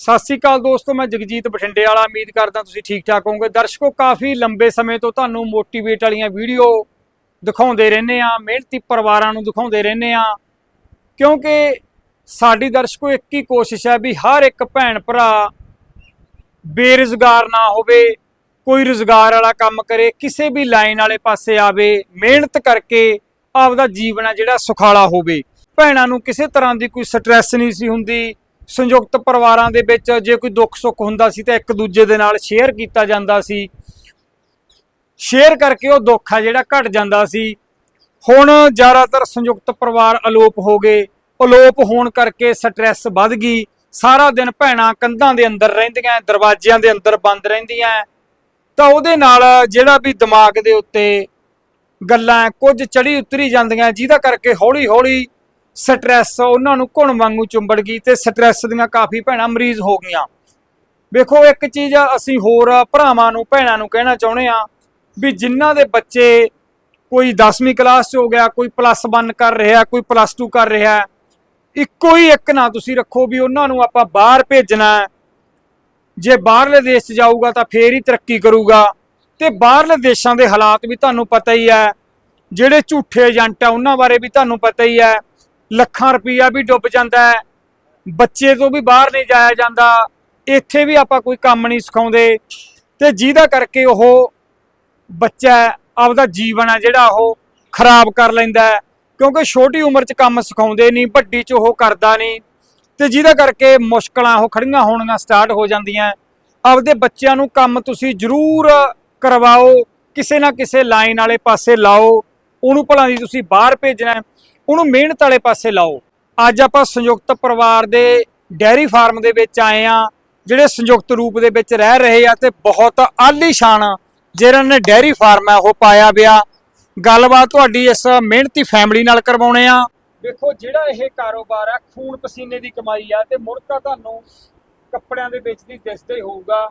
ਸਤਿ ਸ੍ਰੀ ਅਕਾਲ ਦੋਸਤੋ, ਮੈਂ ਜਗਜੀਤ ਬਠਿੰਡੇ ਵਾਲਾ ਉਮੀਦ ਕਰਦਾ ਤੁਸੀਂ ਠੀਕ ਠਾਕ ਹੋਵੋਗੇ। ਦਰਸ਼ਕੋ, ਕਾਫੀ ਲੰਬੇ ਸਮੇਂ ਤੋਂ ਤੁਹਾਨੂੰ ਮੋਟੀਵੇਟ ਵਾਲੀਆਂ ਵੀਡੀਓ ਦਿਖਾਉਂਦੇ ਰਹਿੰਦੇ ਆ ਮਿਹਨਤੀ ਪਰਿਵਾਰਾਂ ਨੂੰ ਦਿਖਾਉਂਦੇ ਰਹਿੰਦੇ ਆ ਕਿਉਂਕਿ ਸਾਡੀ ਦਰਸ਼ਕੋ, ਇੱਕ ਹੀ ਕੋਸ਼ਿਸ਼ ਹੈ ਵੀ ਹਰ ਇੱਕ ਭੈਣ ਭਰਾ ਬੇਰੁਜ਼ਗਾਰ ਨਾ ਹੋਵੇ, ਕੋਈ ਰੁਜ਼ਗਾਰ ਵਾਲਾ ਕੰਮ ਕਰੇ, ਕਿਸੇ ਵੀ ਲਾਈਨ ਵਾਲੇ ਪਾਸੇ ਆਵੇ, ਮਿਹਨਤ ਕਰਕੇ ਆਪਦਾ ਜੀਵਨ ਆ ਜਿਹੜਾ ਸੁਖਾਲਾ ਹੋਵੇ। ਭੈਣਾਂ ਨੂੰ ਕਿਸੇ ਤਰ੍ਹਾਂ ਦੀ ਕੋਈ ਸਟ੍ਰੈਸ ਨਹੀਂ ਸੀ ਹੁੰਦੀ ਸੰਯੁਕਤ ਪਰਿਵਾਰਾਂ ਦੇ ਵਿੱਚ ਜੇ ਕੋਈ ਦੁੱਖ ਸੁੱਖ ਹੁੰਦਾ ਸੀ ਤਾਂ ਇੱਕ ਦੂਜੇ ਦੇ ਨਾਲ ਸ਼ੇਅਰ ਕੀਤਾ ਜਾਂਦਾ ਸੀ। ਸ਼ੇਅਰ ਕਰਕੇ ਉਹ ਦੁੱਖ ਆ ਜਿਹੜਾ ਘਟ ਜਾਂਦਾ ਸੀ। ਹੁਣ ਜ਼ਿਆਦਾਤਰ ਸੰਯੁਕਤ ਪਰਿਵਾਰ ਅਲੋਪ ਹੋ ਗਏ। ਅਲੋਪ ਹੋਣ ਕਰਕੇ ਸਟ੍ਰੈਸ ਵੱਧ ਗਈ। ਸਾਰਾ ਦਿਨ ਭੈਣਾਂ ਕੰਧਾਂ ਦੇ ਅੰਦਰ ਰਹਿੰਦੀਆਂ, ਦਰਵਾਜ਼ਿਆਂ ਦੇ ਅੰਦਰ ਬੰਦ ਰਹਿੰਦੀਆਂ। ਤਾਂ ਉਹਦੇ ਨਾਲ ਜਿਹੜਾ ਵੀ ਦਿਮਾਗ ਦੇ ਉੱਤੇ ਗੱਲਾਂ ਕੁਝ ਚੜੀ ਉਤਰੀ ਜਾਂਦੀਆਂ, ਜਿਹਦਾ ਕਰਕੇ ਹੌਲੀ ਹੌਲੀ ਸਟ੍ਰੈਸ ਉਹਨਾਂ ਨੂੰ ਘੁਣ ਵਾਂਗੂ ਚੁੰਬੜ ਗਈ ਤੇ ਸਟ੍ਰੈਸ ਦੀਆਂ ਕਾਫੀ ਭੈਣਾਂ ਮਰੀਜ਼ ਹੋ ਗਈਆਂ। ਵੇਖੋ, ਇੱਕ ਚੀਜ਼ ਅਸੀਂ ਹੋਰ ਭਰਾਵਾਂ ਨੂੰ, ਭੈਣਾਂ ਨੂੰ ਕਹਿਣਾ ਚਾਹੁੰਦੇ ਆ ਵੀ ਜਿਨ੍ਹਾਂ ਦੇ ਬੱਚੇ ਕੋਈ 10ਵੀਂ ਕਲਾਸ 'ਚ ਹੋ ਗਿਆ, ਕੋਈ ਪਲੱਸ 1 ਕਰ ਰਿਹਾ, ਕੋਈ ਪਲੱਸ 2 ਕਰ ਰਿਹਾ, ਇੱਕੋ ਹੀ ਇੱਕ ਨਾ ਤੁਸੀਂ ਰੱਖੋ ਵੀ ਉਹਨਾਂ ਨੂੰ ਆਪਾਂ ਬਾਹਰ ਭੇਜਣਾ ਜੇ ਬਾਹਰਲੇ ਦੇਸ਼ 'ਚ ਜਾਊਗਾ ਤਾਂ ਫੇਰ ਹੀ ਤਰੱਕੀ ਕਰੂਗਾ। ਤੇ ਬਾਹਰਲੇ ਦੇਸ਼ਾਂ ਦੇ ਹਾਲਾਤ ਵੀ ਤੁਹਾਨੂੰ ਪਤਾ ਹੀ ਹੈ, ਜਿਹੜੇ ਝੂਠੇ ਏਜੰਟ ਆ, ਉਹਨਾਂ ਬਾਰੇ ਵੀ ਤੁਹਾਨੂੰ ਪਤਾ ਹੀ ਹੈ। ਲੱਖਾਂ ਰੁਪਈਆ ਵੀ ਡੁੱਬ ਜਾਂਦਾ ਹੈ। ਬੱਚੇ ਤੋਂ ਵੀ ਬਾਹਰ ਨਹੀਂ ਜਾਇਆ ਜਾਂਦਾ। ਇੱਥੇ ਵੀ ਆਪਾਂ ਕੋਈ ਕੰਮ ਨਹੀਂ ਸਿਖਾਉਂਦੇ। ਤੇ ਜਿਹਦਾ ਕਰਕੇ ਉਹ ਬੱਚਾ ਆਪਦਾ ਜੀਵਨ ਹੈ ਜਿਹੜਾ ਉਹ ਖਰਾਬ ਕਰ ਲੈਂਦਾ ਕਿਉਂਕਿ ਛੋਟੀ ਉਮਰ 'ਚ ਕੰਮ ਸਿਖਾਉਂਦੇ ਨਹੀਂ, ਵੱਡੀ 'ਚ ਉਹ ਕਰਦਾ ਨਹੀਂ। ਤੇ ਜਿਹਦਾ ਕਰਕੇ ਮੁਸ਼ਕਲਾਂ ਉਹ ਖੜੀਆਂ ਹੋਣੀਆਂ ਸਟਾਰਟ ਹੋ ਜਾਂਦੀਆਂ ਆਪਦੇ ਬੱਚਿਆਂ ਨੂੰ ਕੰਮ ਤੁਸੀਂ ਜ਼ਰੂਰ ਕਰਵਾਓ। ਕਿਸੇ ਨਾ ਕਿਸੇ ਲਾਈਨ ਵਾਲੇ ਪਾਸੇ ਲਾਓ। ਉਹਨੂੰ ਭਲਾ ਜੀ ਤੁਸੀਂ ਬਾਹਰ ਭੇਜਣਾ ਉਹਨੂੰ ਮਿਹਨਤ ਵਾਲੇ ਪਾਸੇ ਲਾਓ। ਅੱਜ ਆਪਾਂ ਸੰਯੁਕਤ ਪਰਿਵਾਰ ਦੇ ਡੈਰੀ ਫਾਰਮ ਦੇ ਵਿੱਚ ਆਏ ਆ ਜਿਹੜੇ ਸੰਯੁਕਤ ਰੂਪ ਦੇ ਵਿੱਚ ਰਹਿ ਰਹੇ ਆ ਤੇ ਬਹੁਤ ਆਲੀਸ਼ਾਨ ਜਿਹਨਾਂ ਨੇ ਡੈਰੀ ਫਾਰਮ ਹੈ, ਉਹ ਪਾਇਆ ਪਿਆ। ਗੱਲਬਾਤ ਤੁਹਾਡੀ ਇਸ ਮਿਹਨਤੀ ਫੈਮਿਲੀ ਨਾਲ ਕਰਵਾਉਣੇ ਆ ਦੇਖੋ, ਜਿਹੜਾ ਇਹ ਕਾਰੋਬਾਰ ਹੈ, ਖੂਨ ਪਸੀਨੇ ਦੀ ਕਮਾਈ ਆ ਤੇ ਮੁੜਕਾ ਤੁਹਾਨੂੰ ਕੱਪੜਿਆਂ ਦੇ ਵਿੱਚ ਦੀ ਦਿਸਦਾ ਹੀ ਹੋਊਗਾ।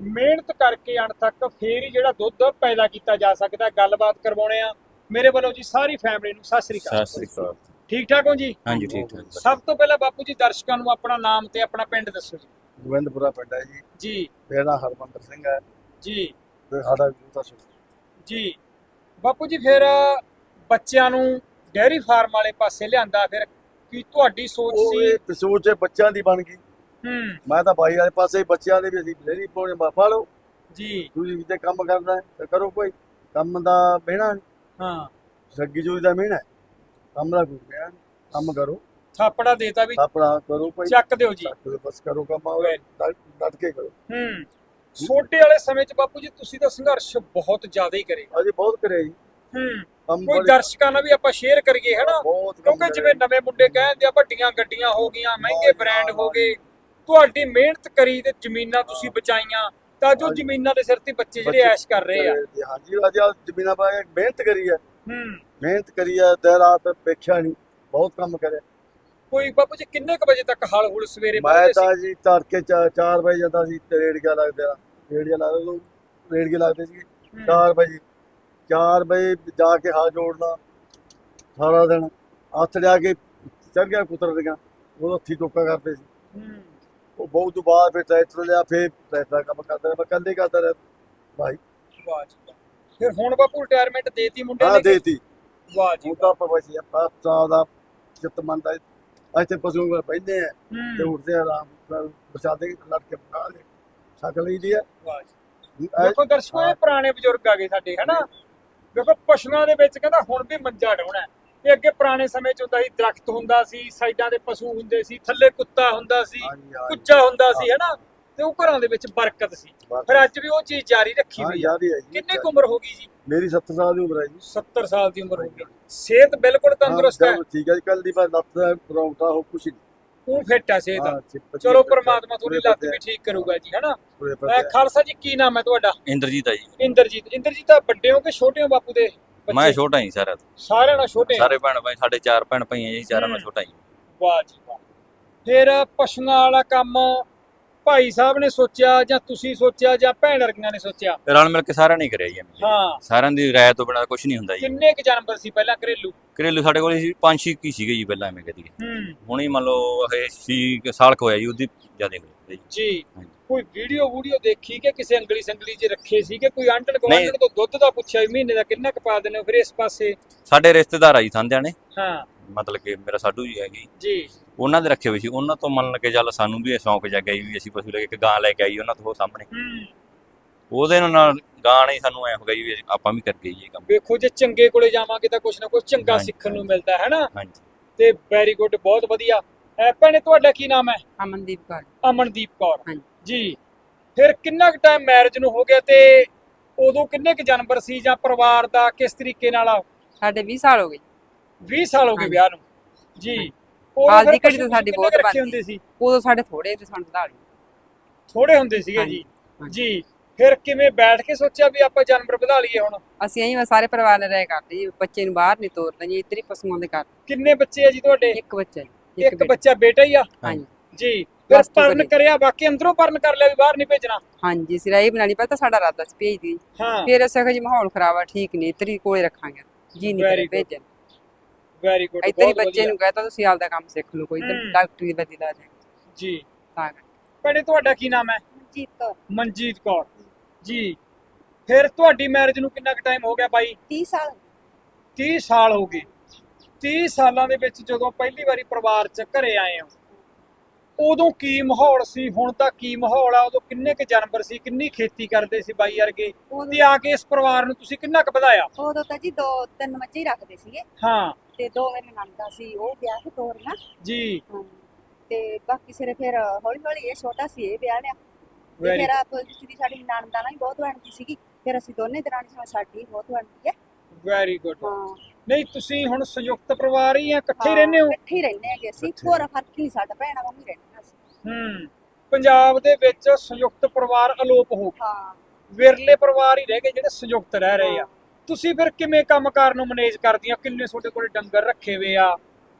ਮਿਹਨਤ ਕਰਕੇ ਅਣ ਤੱਕ ਫੇਰ ਹੀ ਜਿਹੜਾ ਦੁੱਧ ਪੈਦਾ ਕੀਤਾ ਜਾ ਸਕਦਾ, ਗੱਲਬਾਤ ਕਰਵਾਉਣੇ ਆ ਮੇਰੇ ਵੱਲੋਂ ਜੀ ਸਾਰੀ ਫੈਮਿਲੀ ਨੂੰ ਸਤਿ ਸ੍ਰੀ ਅਕਾਲ। ਸਤਿ ਸ੍ਰੀ ਅਕਾਲ। ਠੀਕ ਠਾਕ ਹੋ ਜੀ? ਹਾਂਜੀ ਠੀਕ ਠਾਕ। ਸਭ ਤੋਂ ਪਹਿਲਾਂ ਬਾਪੂ ਜੀ ਦਰਸ਼ਕਾਂ ਨੂੰ ਆਪਣਾ ਨਾਮ ਤੇ ਆਪਣਾ ਪਿੰਡ ਦੱਸੋ ਜੀ। ਗੋਬਿੰਦਪੁਰਾ ਪਿੰਡ ਹੈ ਜੀ। ਜੀ। ਮੇਰਾ ਨਾਮ ਹਰਮੰਦਰ ਸਿੰਘ ਹੈ। ਜੀ। ਤੇ ਸਾਡਾ ਜੂਤਾ ਸੁ ਜੀ। ਬਾਪੂ ਜੀ ਫਿਰ ਬੱਚਿਆਂ ਨੂੰ ਡੈਰੀ ਫਾਰਮ ਵਾਲੇ ਪਾਸੇ ਲਿਆਂਦਾ ਫਿਰ ਕੀ ਤੁਹਾਡੀ ਸੋਚ ਉਹ ਸੀ? ਇਹ ਸੋਚ ਬੱਚਿਆਂ ਦੀ ਬਣ ਗਈ। ਹੂੰ। ਮੈਂ ਤਾਂ ਬਾਈ ਵਾਲੇ ਪਾਸੇ ਬੱਚਿਆਂ ਦੇ ਵੀ ਅਸੀਂ ਡੇਰੀ ਪਾਉਣੇ ਬਾਫਾ ਲਓ। ਜੀ। ਤੁਸੀਂ ਤੇ ਕੰਮ ਕਰਨਾ ਹੈ ਤੇ ਕਰੋ ਕੋਈ। ਕੰਮ ਦਾ ਮਿਹਣਾ ਹਾਂ। ਸੱਗੀ ਜੂਈ ਦਾ ਮਿਹਣਾ ਹੈ। ਕੰਮ ਦਾ ਮਿਹਣਾ ਨਹੀਂ। ਕੰਮ ਕਰੋ। ਥਾਪੜਾ ਦੇਤਾ ਵੀ ਆਪਣਾ ਕਰੋ ਕੋਈ ਚੱਕ ਦਿਓ ਜੀ। ਚੱਕ ਦਿਓ, ਬਸ ਕਰੋ ਕੰਮ ਆਓ। ਡਟ ਕੇ ਕਰੋ। ਹੂੰ। ਛੋਟੇ ਵਾਲੇ ਸਮੇਂ 'ਚ ਬਾਪੂ ਜੀ ਤੁਸੀਂ ਤਾਂ ਸੰਘਰਸ਼ ਬਹੁਤ ਜ਼ਿਆਦਾ ਹੀ ਕਰੇ। ਅਜੇ ਬਹੁਤ ਕਰਿਆ ਜੀ। ਹੂੰ। ਕੰਮ ਕੋਈ ਬੜੇ- ਦਰਸ਼ਕਾਂ ਨਾਲ ਵੀ ਆਪਾਂ ਸ਼ੇਅਰ ਕਰੀਏ ਹਨਾ? ਬਹੁਤ ਕੰਮ ਕਿਉਂਕਿ ਕਰਿਆ। ਜਿਵੇਂ ਨਵੇਂ ਮੁੰਡੇ ਕਹਿੰਦੇ ਆ ਵੱਡੀਆਂ ਗੱਡੀਆਂ ਹੋ ਗਈਆਂ ਮਹਿੰਗੇ ਬ੍ਰਾਂਡ ਹੋ ਗਏ। ਤੁਹਾਡੀ ਮਿਹਨਤ ਕਰੀ ਤੇ ਜ਼ਮੀਨਾਂ ਤੁਸੀਂ ਬਚਾਈਆਂ। ਤਾਂ ਜੋ। ਜ਼ਮੀਨਾਂ ਦੇ ਸਿਰ ਤੇ ਬੱਚੇ ਜਿਹੜੇ ਐਸ਼ ਕਰ ਰਹੇ ਆ। ਹਾਂਜੀ ਅੱਜ ਆ ਜ਼ਮੀਨਾਂ ਪਾ ਕੇ ਮਿਹਨਤ ਕਰੀ ਹੈ ਹੂੰ। ਮਿਹਨਤ ਕਰੀ ਹੈ ਦਿਨ ਰਾਤ ਵੇਖਿਆ ਨਹੀਂ ਬਹੁਤ ਕੰਮ ਕਰਿਆ। ਕੋਈ ਬਾਪੂ ਜੀ ਕਿੰਨੇ ਕੁ ਵਜੇ ਤੱਕ ਹਲ ਹੁਲ ਸਵੇਰੇ ਮੈਂ ਤਾਂ ਜੀ ਤੜਕੇ 4 ਵਜੇ ਜਾਂਦਾ ਸੀ ਤੇ ਰੇੜੀਆਂ ਲੱਗਦੇ ਆ। ਰੇੜੀਆਂ ਲੱਗਦੇ ਰੇੜੀਆਂ ਲੱਗਦੇ ਸੀ ਹੂੰ, 4 ਵਜੇ 4 ਵਜੇ ਜਾ ਕੇ ਹਾथ ਜੋੜਨਾ ਸਾਰਾ ਦਿਨ। ਹੱਥ ਲਿਆ ਕੇ ਚੜ ਗਿਆ ਕੁਤਰ ਦੀਆਂ ਉਹ ਹੱਥੀ ਟੋਕਾ ਕਰਦੇ ਸੀ। ਹੂੰ, ਉਹ ਬਹੁਤ ਤੋਂ ਬਾਅਦ ਫਿਰ ਟਰੈਕਟਰ ਲਿਆ ਫਿਰ ਟਰੈਕਟਰ ਦਾ ਕੰਮ ਕਰਦਾ ਰਿਹਾ ਮੈਂ ਕੱਲੇ ਕਰਦਾ ਰਿਹਾ। ਭਾਈ ਵਾਹ ਜੀ। ਫਿਰ ਹੁਣ ਬਾਪੂ ਰਿਟਾਇਰਮੈਂਟ ਦੇਤੀ ਮੁੰਡਿਆਂ ਹਾਂ ਦੇਤੀ। ਵਾਹ ਜੀ ਹੁਣ ਤਾਂ ਆਪਾਂ ਬਸ ਆਪਾਂ ਚਾਹ ਦਾ ਚਿੱਤ ਮੰਨਦਾ ਇੱਥੇ ਪਸ਼ੂ ਕੋਲ ਬੈਠਦੇ ਆ ਤੇ ਉੱਠਦੇ ਆ ਆਰਾਮ ਨਾਲ ਬਰਸਾਤੇ ਲੜ ਕੇ ਬਣਾ ਲੈ ਛਕ ਲਈ ਦੀ ਹੈ ਵਾਹ ਜੀ। ਦੇਖੋ ਦਰਸ਼ਕੋ ਇਹ ਪੁਰਾਣੇ ਬਜ਼ੁਰਗ ਆ ਗਏ ਸਾਡੇ ਹਨਾ? ਦੇਖੋ ਪਸ਼ੂਆਂ ਦੇ ਵਿੱਚ ਕਹਿੰਦਾ ਹੁਣ ਵੀ ਮੰਜਾ ਡਾਉਣਾ ਹੈ। ਇਹ ਅੱਗੇ ਪੁਰਾਣੇ ਸਮੇਂ ਚ ਹੁੰਦਾ ਸੀ ਦਰਖਤ ਹੁੰਦਾ ਸੀ ਸਾਈਡਾਂ ਦੇ ਪਸ਼ੂ ਹੁੰਦੇ ਸੀ ਥੱਲੇ ਕੁੱਤਾ ਹੁੰਦਾ ਸੀ ਕੁੱਚਾ ਹੁੰਦਾ ਸੀ ਹਨਾ? ਤੇ ਉਹ ਘਰਾਂ ਦੇ ਵਿੱਚ ਬਰਕਤ ਸੀ। ਫਿਰ ਅੱਜ ਵੀ ਉਹ ਚੀਜ਼ ਜਾਰੀ ਰੱਖੀ ਹਾਂ ਹੋਈ ਹੈ ਹੀ ਹੈ ਕਿੰਨੀ ਕੁ ਉਮਰ ਹੋ ਗਈ ਜੀ? ਮੇਰੀ 70 ਸਾਲ ਦੀ ਉਮਰ ਹੈ ਜੀ। 70 ਸਾਲ ਦੀ ਉਮਰ ਹੋ ਗਈ। ਸਿਹਤ ਬਿਲਕੁਲ ਤੰਦਰੁਸਤ ਹੈ। ਹਾਂ, ਠੀਕ ਹੈ ਜੀ ਕੱਲ ਦੀ ਬਾਤ ਲੱਤ ਦਾ ਪ੍ਰੋਗਟਾ ਹੋ ਕੁਛ ਨਹੀਂ। ਉਹ ਫਿੱਟ ਹੈ ਸਿਹਤ। ਹਾਂ, ਚਲੋ ਪ੍ਰਮਾਤਮਾ ਤੁਹਾਡੀ ਲੱਤ ਵੀ ਠੀਕ ਕਰੂਗਾ ਜੀ ਹਨਾ? ਖਾਲਸਾ ਜੀ ਕੀ ਨਾਮ ਹੈ ਤੁਹਾਡਾ? ਇੰਦਰਜੀਤ ਆ ਜੀ। ਇੰਦਰਜੀਤ। ਇੰਦਰਜੀਤ ਤਾਂ ਵੱਡੇ ਹੋ ਕਿ ਛੋਟੇ ਹੋ ਬਾਪੂ ਦੇ? ਮੈਂ? ਛੋਟਾ ਹੀ ਸਾਰਿਆਂ ਤੋਂ। ਸਾਰਿਆਂ ਨਾਲ ਛੋਟੇ? ਸਾਰੇ ਭੈਣ ਭਾਈ ਸਾਡੇ ਚਾਰ ਭੈਣ ਭਾਈ ਆ ਜੀ ਚਾਰਾਂ ਹੂੰ। ਛੋਟਾ ਹੀ ਵਾਹ ਜੀ ਵਾਹ। ਫਿਰ ਪਸ਼ੂਆਂ ਵਾਲਾ ਕੰਮ ਭਾਈ ਸਾਹਿਬ ਨੇ ਸੋਚਿਆ ਜਾਂ ਤੁਸੀਂ ਸੋਚਿਆ ਜਾਂ ਭੈਣ ਵਰਗੀਆਂ ਨੇ ਸੋਚਿਆ? ਰਲ ਮਿਲ ਕੇ ਸਾਰਿਆਂ ਨੇ ਕਰਿਆ ਜੀ ਐਵੇਂ ਜੀ। ਹਾਂ। ਸਾਰਿਆਂ ਦੀ ਰਾਏ ਤੋਂ ਬਿਨਾਂ ਕੁਝ ਨਹੀਂ ਹੁੰਦਾ ਜੀ। ਕਿੰਨੇ ਕੁ ਜਾਨਵਰ ਸੀ ਪਹਿਲਾਂ? ਘਰੇਲੂ? ਘਰੇਲੂ ਸਾਡੇ ਕੋਲ ਸੀ ਪੰਜ ਛੇ ਕੀ ਸੀਗੇ ਜੀ ਪਹਿਲਾਂ ਐਵੇਂ ਕਹਦੀ ਹੂੰ। ਹੁਣ ਹੀ ਮੰਨ ਲਓ ਇਹ ਸੀ ਸਾਲ ਕੁ ਹੋਇਆ ਜੀ ਉਹਦੀ ਜ਼ਿਆਦਾ ਹੋਈ ਜੀ ਜੀ। ਹਾਂਜੀ। ਕੋਈ ਵੀਡੀਓ ਵੀਡੀਓ ਦੇਖੀ ਕਿ ਕਿਸੇ ਅੰਗਲੀ ਸੰਗਲੀ 'ਚ ਰੱਖੇ ਸੀ ਕਿ ਕੋਈ ਆਂਡਣ ਗਵਾਂਡਣ ਤੋਂ ਦੁੱਧ ਦਾ ਪੁੱਛਿਆ ਵੀ ਮਹੀਨੇ ਦਾ ਕਿੰਨਾ ਕੁ ਪਾ ਦਿੰਦੇ ਹੋ ਫਿਰ ਇਸ ਪਾਸੇ? ਸਾਡੇ ਰਿਸ਼ਤੇਦਾਰ ਆ ਜੀ ਸੰਧਿਆ ਨੇ ਹਾਂ। ਮਤਲਬ ਕਿ ਮੇਰਾ ਸਾਡੂ ਜੀ ਹੈਗੀ। ਜੀ। ਉਹਨਾਂ ਦੇ ਰੱਖੇ ਹੋਏ ਸੀ। ਉਹਨਾਂ ਤੋਂ ਮੰਨ ਕੇ ਚੱਲ ਸਾਨੂੰ ਵੀ ਇਹ ਸ਼ੌਂਕ ਜਾਗਿਆ ਜੀ ਵੀ ਅਸੀਂ ਪਸ਼ੂ ਲੈ ਕੇ ਇੱਕ ਗਾਂ ਲੈ ਕੇ ਆਈ ਉਹਨਾਂ ਤੋਂ ਸਾਹਮਣੇ। ਹੂੰ। ਉਹਦੇ ਨਾਲ ਗਾਂ ਨੇ ਸਾਨੂੰ ਐ ਹੋ ਜੀ ਵੀ ਆਪਾਂ ਵੀ ਕਰ ਗਏ ਜੀ ਇਹ ਕੰਮ। ਵੇਖੋ ਜੇ ਚੰਗੇ ਕੋਲੇ ਜਾਵਾਂਗੇ ਤਾਂ ਕੁਛ ਨਾ ਕੁਛ ਚੰਗਾ ਸਿੱਖਣ ਨੂੰ। ਮਿਲਦਾ ਹੈ ਨਾ ਹਾਂਜੀ। ਤੇ ਵੈਰੀ ਗੁੱਡ ਬਹੁਤ ਵਧੀਆ। ਐ ਭੈਣੇ ਤੁਹਾਡਾ ਕੀ ਨਾਮ ਹੈ? ਅਮਨਦੀਪ ਕੌਰ। ਅਮਨਦੀਪ ਕੌਰ। ਹਾਂਜੀ। ਜੀ। ਫਿਰ ਕਿੰਨਾ ਕੁ ਟਾਈਮ ਮੈਰਿਜ ਨੂੰ ਹੋ ਗਿਆ ਤੇ ਉਦੋਂ ਕਿੰਨੇ ਕੁ ਜਾਨਵਰ ਸੀ ਜਾਂ ਪਰਿਵਾਰ ਦਾ ਕਿਸ ਤਰੀਕੇ ਨਾਲ? ਸਾਡੇ 20 ਸਾਲ ਹੋ ਗਏ। 20 ਸਾਲ ਹੋ ਗਏ। ਵਿਆਹ ਨੂੰ। ਜੀ। ਉਦੋਂ ਹਾਲ ਦੀ ਫਿਰ ਘੜੀ ਤਾਂ ਪਸ਼ੂ ਸਾਡੀ ਕਿੰਨੇ ਬਹੁਤ ਰੱਖੇ ਬਣਦੀ। ਹੁੰਦੇ ਸੀ। ਉਦੋਂ ਸਾਡੇ ਥੋੜੇ ਤੇ ਸਾਨੂੰ ਵਧਾ ਲਈ। ਥੋੜੇ ਹੁੰਦੇ ਸੀਗੇ ਜੀ। ਜੀ। ਫਿਰ ਕਿਵੇਂ ਬੈਠ ਕੇ ਸੋਚਿਆ ਵੀ ਆਪਾਂ ਜਾਨਵਰ ਵਧਾ ਲਈਏ ਹੁਣ? ਅਸੀਂ ਐਂ ਸਾਰੇ ਪਰਿਵਾਰ ਨਾਲ ਰਹਿ ਕਰਦੇ ਜੀ ਬੱਚੇ ਨੂੰ ਬਾਹਰ ਨਹੀਂ ਤੋਰਦੇ ਜੀ ਇੱਧਰ ਹੀ ਪਸ਼ੂਆਂ ਦੇ ਘਰ। ਕਿੰਨੇ ਬੱਚੇ ਆ ਜੀ ਤੁਹਾਡੇ? ਇੱਕ ਬੱਚਾ ਜੀ ਇੱਕ। ਬੱਚਾ ਬੇਟਾ ਹੀ ਆ? ਹਾਂਜੀ। ਜੀ। ਫਿਰ ਪਰਨ ਕਰੀ। ਕਰਿਆ ਬਾਕੀ ਅੰਦਰੋਂ ਪਰਨ ਕਰ ਲਿਆ ਵੀ ਬਾਹਰ ਨਹੀਂ ਭੇਜਣਾ। ਹਾਂਜੀ ਸਿਰਾਈ ਬਣਾਣੀ ਪਤਾ ਸਾਡਾ ਰਾਦਾ ਸੀ ਭੇਜ ਦੀ ਹਾਂ। ਫਿਰ ਅਸੀਂ ਜੀ ਮਾਹੌਲ ਖਰਾਬ ਆ ਠੀਕ ਨਹੀਂ ਹੀ ਕੋਲੇ ਰੱਖਾਂਗੇ। ਜੀ ਨਹੀਂ ਕਰੇ. ਭੇਜਣ। ਵੈਰੀ ਗੁੱਡ ਇੱਧਰ ਹੀ ਬੱਚੇ ਨੂੰ ਕਹਤਾ ਤੁਸੀਂ ਆਪਦਾ ਕੰਮ ਸਿੱਖ ਲਓ ਕੋਈ ਡਾਕਟਰੀ ਦੀ ਬਦੀ ਲਾ ਜਾਏ। ਜੀ। ਤਾਂ। ਭੈਣੇ ਤੁਹਾਡਾ ਕੀ ਨਾਮ ਹੈ? ਜੀਤ ਕੌਰ। ਮਨਜੀਤ ਕੌਰ। ਜੀ। ਫਿਰ ਤੁਹਾਡੀ ਮੈਰਿਜ ਨੂੰ ਕਿੰਨਾ ਕੁ ਟਾਈਮ ਹੋ ਗਿਆ ਬਾਈ? 30 ਸਾਲ। 30 ਸਾਲ ਹੋ ਗਏ। 30 ਸਾਲਾਂ ਦੇ ਵਿੱਚ ਜਦੋਂ ਪਹਿਲੀ ਵਾਰੀ ਪਰਿਵਾਰ 'ਚ ਘਰੇ ਆਏ ਹੋ ਉਦੋਂ ਕੀ ਮਾਹੌਲ ਸੀ? ਹੁਣ ਤਾਂ ਕੀ ਮਾਹੌਲ ਆ? ਉਦੋਂ ਕਿੰਨੇ ਕੁ ਜਾਨਵਰ ਸੀ? ਕਿੰਨੀ ਖੇਤੀ ਕਰਦੇ ਸੀ ਬਾਈ ਵਰਗੇ? ਤੇ ਆ ਕੇ ਇਸ ਪਰਿਵਾਰ ਨੂੰ ਤੁਸੀਂ ਕਿੰਨਾ ਕੁ ਵਧਾਇਆ? ਉਦੋਂ ਤਾਂ ਜੀ ਦੋ ਤਿੰਨ ਮੱਝੀ ਰੱਖਦੇ ਸੀਗੇ। ਹਾਂ। ਤੇ ਦੋ ਮੇਰੇ ਨੰਦਾ ਸੀ ਉਹ ਵਿਆਹ ਕੇ ਤੋਰਨਾ ਜੀ। ਤੇ ਬਾਕੀ ਸਿਰੇ ਫਿਰ ਹੌਲੀ ਹੌਲੀ ਇਹ ਛੋਟਾ ਸੀ ਇਹ ਵਿਆਹ ਲਿਆ। ਤੇ ਫਿਰ ਆਪ ਜਿਹੜੀ ਸਾਡੀ ਨਣਦਾ ਨਾਲ ਹੀ ਬਹੁਤ ਬਣਦੀ ਸੀਗੀ। ਫਿਰ ਅਸੀਂ ਦੋਨੇ ਦਰਾਣੀ ਜਿਵੇਂ ਸਾਡੀ ਬਹੁਤ ਬਣਦੀ ਹੈ। ਵੈਰੀ ਗੁੱਡ ਹਾਂ। ਨਹੀਂ ਤੁਸੀਂ ਹੁਣ ਸੰਯੁਕਤ ਪਰਿਵਾਰ ਹੀ ਆ? ਇਕੱਠੇ ਹੀ ਹਾਂ, ਰਹਿੰਦੇ ਹੋ? ਇਕੱਠੇ ਹੀ ਰਹਿੰਦੇ ਹੈਗੇ ਅਸੀਂ। ਹੋਰ ਫ਼ਰਕ ਨਹੀਂ ਸਾਡਾ ਭੈਣਾਂ ਵਾਂਗ ਹੀ ਰਹਿੰਦੇ। ਹੂੰ। ਪੰਜਾਬ ਦੇ ਵਿੱਚ ਸੰਯੁਕਤ ਪਰਿਵਾਰ ਅਲੋਪ ਹੋ ਗਏ ਹਾਂ। ਵਿਰਲੇ ਪਰਿਵਾਰ ਹੀ ਰਹਿ ਗਏ ਜਿਹੜੇ ਸੰਯੁਕਤ ਰਹਿ ਰਹੇ ਆ। ਤੁਸੀਂ ਫਿਰ ਕਿਵੇਂ ਕੰਮਕਾਰ ਨੂੰ ਮੈਨੇਜ ਕਰਦੀਆਂ? ਕਿੰਨੇ ਤੁਹਾਡੇ ਕੋਲ ਡੰਗਰ ਰੱਖੇ ਹੋਏ ਆ?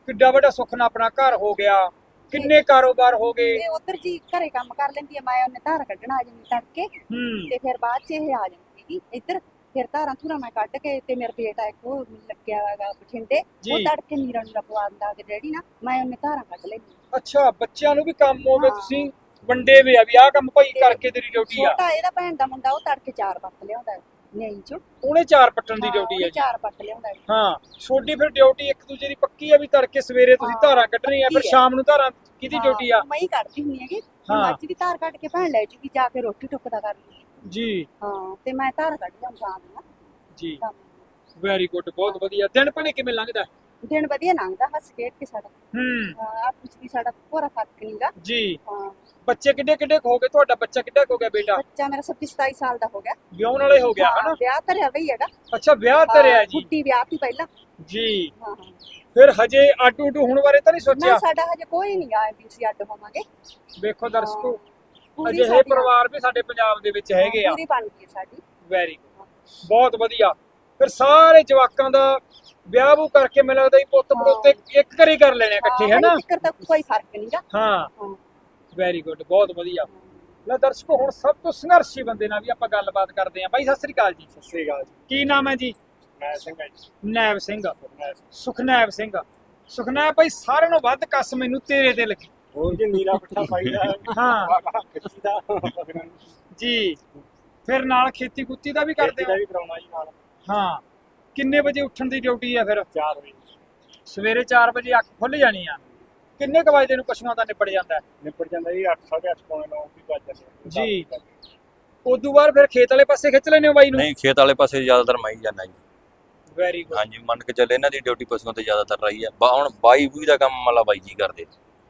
ਕਿੱਡਾ ਵੱਡਾ ਸੁੱਖ ਨਾਲ ਆਪਣਾ ਘਰ ਹੋ ਗਿਆ? ਕਿੰਨੇ ਕਾਰੋਬਾਰ ਹੋ ਗਏ? ਤੇ ਉਧਰ ਜੀ ਘਰੇ ਕੰਮ ਕਰ ਲੈਂਦੀ ਹੈ ਮੈਂ ਉਹਨੇ ਧਾਰ ਕੱਢਣਾ ਆ ਜਾਂਦੀ ਤੜਕੇ। ਹੂੰ। ਤੇ ਫਿਰ ਬਾਅਦ ਚ ਇਹ ਆ ਜਾਂਦੀ ਇੱਧਰ। ਫਿਰ ਧਾਰਾਂ ਧੁਰਾਂ ਮੈਂ ਕੱਢ ਕੇ ਤੇ ਮੇਰਾ ਬੇਟਾ ਇੱਕ ਉਹ ਲੱਗਿਆ ਹੈਗਾ ਬਠਿੰਡੇ ਉਹ ਤੜਕੇ ਨੀਰਾਂ ਨੂੰ ਦਿੰਦਾ ਤੇ ਡੈਡੀ ਨਾ ਮੈਂ ਉਹਨੇ ਧਾਰਾਂ ਕੱਢ ਲੈਂਦੀ ਅੱਛਾ ਬੱਚਿਆਂ ਨੂੰ ਵੀ ਕੰਮ ਹੋਵੇ। ਤੁਸੀਂ ਵੰਡੇ ਵੇ ਆ ਵੀ ਆਹ ਕੰਮ ਭਾਈ ਕਰਕੇ ਤੇਰੀ ਡਿਊਟੀ ਆ। ਛੋਟਾ ਇਹਦਾ ਭੈਣ ਦਾ ਮੁੰਡਾ ਉਹ ਤੜਕੇ ਚਾਰ ਪੱਟ ਲਿਆਉਂਦਾ ਨਹੀਂ ਚੋਂ ਉਹਨੇ ਚਾਰ ਪੱਟਣ ਦੀ ਡਿਊਟੀ ਹੈ ਚਾਰ ਪੱਟ ਲਿਆਉਂਦਾ ਹੈ। ਹਾਂ ਛੋਟੀ ਫਿਰ ਡਿਊਟੀ ਇੱਕ ਦੂਜੇ ਦੀ ਪੱਕੀ ਆ ਵੀ ਤੜਕੇ ਸਵੇਰੇ ਤੁਸੀਂ ਧਾਰਾਂ ਕੱਢਣੀ ਆ ਫਿਰ। ਸ਼ਾਮ ਨੂੰ ਧਾਰਾਂ ਕਿਹਦੀ ਡਿਊਟੀ ਆ? ਮੈਂ ਹੀ ਕੱਢਦੀ ਹੁੰਦੀ ਹੈਗੀ। ਮੱਝ ਦੀ ਧਾਰ ਕੱਢ ਕੇ ਭੈਣ ਲੈ ਜੂਗੀ ਜਾ ਕੇ ਰੋਟੀ ਟੁੱਕਦਾ ਕਰ ਜੀ। ਹਾਂ ਤੇ ਮੈਂ ਧਾਰ ਕੱਢ ਜਾਂ ਸ਼ਾਮ ਨੂੰ। ਜੀ। ਵੈਰੀ ਗੁੱਡ ਬਹੁਤ ਵਧੀਆ। ਦਿਨ ਭਣੇ ਕਿਵੇਂ ਲੰਘਦਾ? ਦਿਨ ਵਧੀਆ ਲੰਘਦਾ ਹੱਸ ਖੇਡ ਕੇ ਸਾਡਾ। ਹੂੰ। ਆ ਪਿਛਲੀ ਸਾਡਾ ਪੂਰਾ ਫ਼ਰਕ ਨਹੀਂਗਾ ਜੀ। ਹਾਂ। ਬੱਚੇ ਕਿੱਡੇ ਕਿੱਡੇ ਕੁ ਹੋ ਗਏ? ਤੁਹਾਡਾ ਬੱਚਾ ਕਿੱਡਾ ਕੁ ਹੋ ਗਿਆ ਬੇਟਾ? ਬੱਚਾ ਮੇਰਾ 26 27 ਸਾਲ ਦਾ ਹੋ ਗਿਆ। ਵਿਆਹਣ ਵਾਲੇ ਹੋ ਗਿਆ ਹਾਂ, ਹਨਾ? ਵਿਆਹ ਧਰਿਆ ਵੀ ਹੈਗਾ। ਅੱਛਾ ਵਿਆਹ ਧਰਿਆ ਜੀ। ਕੁੱਟੀ ਵਿਆਹ ਤੀ ਪਹਿਲਾਂ। ਜੀ। ਹਾਂ ਹਾਂ। ਫਿਰ ਹਜੇ ਆਟੂ ਉਟੂ ਹੋਣ ਬਾਰੇ ਤਾਂ ਨਹੀਂ ਨਾ ਸੋਚਿਆ? ਸਾਡਾ ਹਜੇ ਕੋਈ ਨਹੀਂ ਆਇਆ ਵੀ ਅਸੀਂ ਅੱਡ ਹੋਵਾਂਗੇ। ਵੇਖੋ ਦਰਸ਼ਕੋ। ਪੂਰੀ ਅਜਿਹੇ ਸਾਡੀ- ਪਰਿਵਾਰ ਵੀ ਸਾਡੇ ਪੰਜਾਬ ਦੇ ਵਿੱਚ ਹੈਗੇ ਆ। ਪੂਰੀ ਬਣ ਗਈ ਸਾਡੀ। ਵੈਰੀ ਬਹੁਤ ਵਧੀਆ। ਫਿਰ ਸਾਰੇ ਜਵਾਕਾਂ ਦਾ ਵਿਆਹ ਵੂ ਕਰਕੇ ਮੈਨੂੰ ਲੱਗਦਾ ਹੀ ਪੁੱਤ। ਪੜੋਤੇ ਇੱਕ ਕਰੀ ਕਰ ਲੈਣੇ ਆ ਇਕੱਠੇ ਹੈ ਨਾ ਫਿਕਰ ਤਾਂ ਕੋਈ ਫ਼ਰਕ ਨਹੀਂਗਾ ਹਾਂ। ਹਾਂ। ਵੈਰੀ ਗੁੱਡ ਬਹੁਤ ਵਧੀਆ। ਲੈ ਦਰਸ਼ਕੋ ਹੁਣ ਸਭ ਤੋਂ ਸੰਘਰਸ਼ੀ ਬੰਦੇ ਨਾਲ ਵੀ ਆਪਾਂ ਗੱਲਬਾਤ ਕਰਦੇ ਆਂ ਬਾਈ ਸਤਿ ਸ੍ਰੀ ਅਕਾਲ ਜੀ। ਸਤਿ ਸ੍ਰੀ ਅਕਾਲ ਜੀ। ਕੀ ਨਾਮ ਹੈ ਜੀ? ਮੈਂ ਸਿੰਘ ਹੈ ਜੀ। ਨੈਬ ਸਿੰਘ। ਸੁਖਨੈਬ ਸਿੰਘ। ਸੁਖਨੈਬ ਭਾਈ ਸਾਰਿਆਂ ਨੂੰ ਵੱਧ ਕਸ ਮੈਨੂੰ ਤੇਰੇ ਤੇ ਲੱਗੀ। ਹੋਰ ਜੀ ਨੀਲਾ ਪੱਠਾ ਪਾਈਦਾ ਹਾਂ। ਕੱਚੀ ਦਾ ਖੇਤੀ ਜੀ ਫਿਰ ਨਾਲ ਖੇਤੀ ਕੁੱਤੀ ਦਾ ਵੀ ਕਰਦੇ ਹੋ। ਵੀ ਕਰਾਉਣਾ ਜੀ ਨਾਲ। ਹਾਂ ਕਿੰਨੇ ਵਜੇ ਉੱਠਣ ਦੀ ਡਿਊਟੀ ਆ ਫਿਰ? 4 ਵਜੇ। ਸਵੇਰੇ 4 ਵਜੇ ਅੱਖ ਖੁੱਲ ਜਾਣੀ ਆ। ਕਿੰਨੇ ਕੁ ਵਜੇ ਨੂੰ ਪਸ਼ੂਆਂ ਦਾ ਨਿਪਟ ਜਾਂਦਾ? ਹੈ? ਨਿਪਟ ਜਾਂਦਾ ਜੀ 8 8:30 ਪੌਣੇ 9 ਵੀ ਵੱਜ ਜਾਂਦੇ। ਜੀ। ਉਦੋਂ ਬਾਅਦ ਫਿਰ ਖੇਤ ਵਾਲੇ ਪਾਸੇ ਖਿੱਚ ਲੈਨੇ ਹੋ ਬਾਈ ਨੂੰ? ਨਹੀਂ ਖੇਤ ਵਾਲੇ ਪਾਸੇ ਜ਼ਿਆਦਾਤਰ ਮੈਂ ਹੀ ਜਾਂਦਾ ਜੀ। ਵੈਰੀ ਗੁੱਡ ਹਾਂਜੀ ਮੰਨ ਕੇ ਚੱਲੇ ਇਹਨਾਂ ਦੀ ਡਿਊਟੀ ਪਸ਼ੂਆਂ ਤੇ ਜ਼ਿਆਦਾਤਰ ਰਹੀ ਆ। ਹੁਣ ਬਾਈ ਬੂਈ ਦਾ ਕੰਮ ਮਲਾ ਬਾਈ ਜੀ ਕਰਦੇ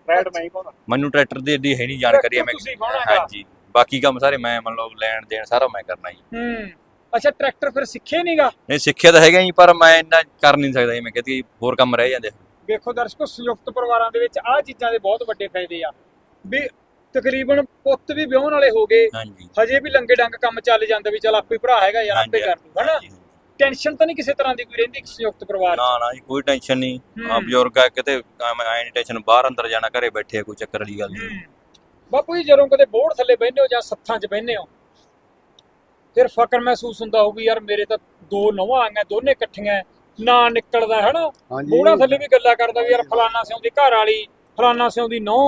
ਮੈਂ ਹੀ ਮੈਨੂੰ ਟਰੈਕਟਰ ਦੀ ਏਡੀ ਹੈ ਨਹੀਂ ਜਾਣਕਾਰੀ ਮੈਂ ਤੁਸੀਂ ਹੈਗਾ। ਹਾਂਜੀ। ਬਾਕੀ ਕੰਮ ਸਾਰੇ ਮੈਂ ਮੰਨ ਲਓ ਲੈਣ ਦੇਣ ਸਾਰਾ ਮੈਂ ਕਰਨਾ ਜੀ। ਹੂੰ। ਅੱਛਾ ਟਰੈਕਟਰ ਫਿਰ ਸਿੱਖੇ ਨਹੀਂਗਾ ਨਹੀਂ ਸਿੱਖਿਆ ਤਾਂ ਹੈਗਾ ਜੀ ਪਰ ਮੈਂ ਇੰਨਾ ਕਰ ਨਹੀਂ ਸਕਦਾ ਜੀ ਮੈਂ ਕਹਿੰਦੀ ਹੋਰ ਕੰਮ ਰਹਿ ਜਾਂਦੇ। ਵੇਖੋ ਦਰਸ਼ਕੋ ਸੰਯੁਕਤ ਪਰਿਵਾਰਾਂ ਦੇ ਵਿੱਚ ਆਹ ਚੀਜ਼ਾਂ ਦੇ ਬਹੁਤ ਵੱਡੇ ਫਾਇਦੇ ਆ। ਵੀ ਤਕਰੀਬਨ ਪੁੱਤ ਵੀ ਵਿਆਹਣ ਵਾਲੇ ਹੋ ਗਏ। ਹਾਂਜੀ। ਹਜੇ ਵੀ ਲੰਗੇ ਡੰਗ ਕੰਮ ਚੱਲ ਜਾਂਦਾ ਵੀ ਚਲ ਆਪੇ ਭਰਾ ਹੈਗਾ ਯਾਰ ਆਪੇ ਕਰ ਲੂ ਹਨਾ? ਹਾਂਜੀ। ਟੈਨਸ਼ਨ ਤਾਂ ਨਹੀਂ ਕਿਸੇ ਤਰ੍ਹਾਂ ਦੀ ਕੋਈ ਰਹਿੰਦੀ ਸੰਯੁਕਤ ਪਰਿਵਾਰ ਨਾ ਨਾ ਜੀ ਕੋਈ ਟੈਨਸ਼ਨ ਨਹੀਂ। ਆ। ਬਜ਼ੁਰਗ ਆ ਕਿਤੇ ਐ ਨਹੀਂ ਟੈਨਸ਼ਨ ਬਾਹਰ ਅੰਦਰ ਜਾਣਾ ਘਰੇ ਬੈਠੇ ਆ, ਕੋਈ ਚੱਕਰ ਵਾਲੀ ਗੱਲ ਨਹੀਂ। ਬਾਪੂ ਜੀ ਜਦੋਂ ਕਦੇ ਬੋਰਡ ਥੱਲੇ ਬਹਿੰਦੇ ਹੋ ਜਾਂ ਸੱਥਾਂ 'ਚ ਬਹਿੰਦੇ ਹੋ ਫਿਰ ਫਕਰ ਮਹਿਸੂਸ ਹੁੰਦਾ ਹੋਊ ਵੀ ਯਾਰ ਮੇਰੇ ਤਾਂ ਦੋ ਨੌਵਾਂ ਆਈਆਂ ਦੋਨੇ ਇਕੱਠੀਆਂ ਨਾ ਨਿਕਲਦਾ ਹਨਾ? ਬੋੜਾ ਥੱਲੇ ਵੀ ਗੱਲਾਂ ਕਰਦਾ ਵੀ ਯਾਰ ਫਲਾਨਾ ਸਿਉਂ ਦੀ ਘਰ ਵਾਲੀ ਫਲਾਨਾ ਸਿਉਂ ਦੀ ਨੌ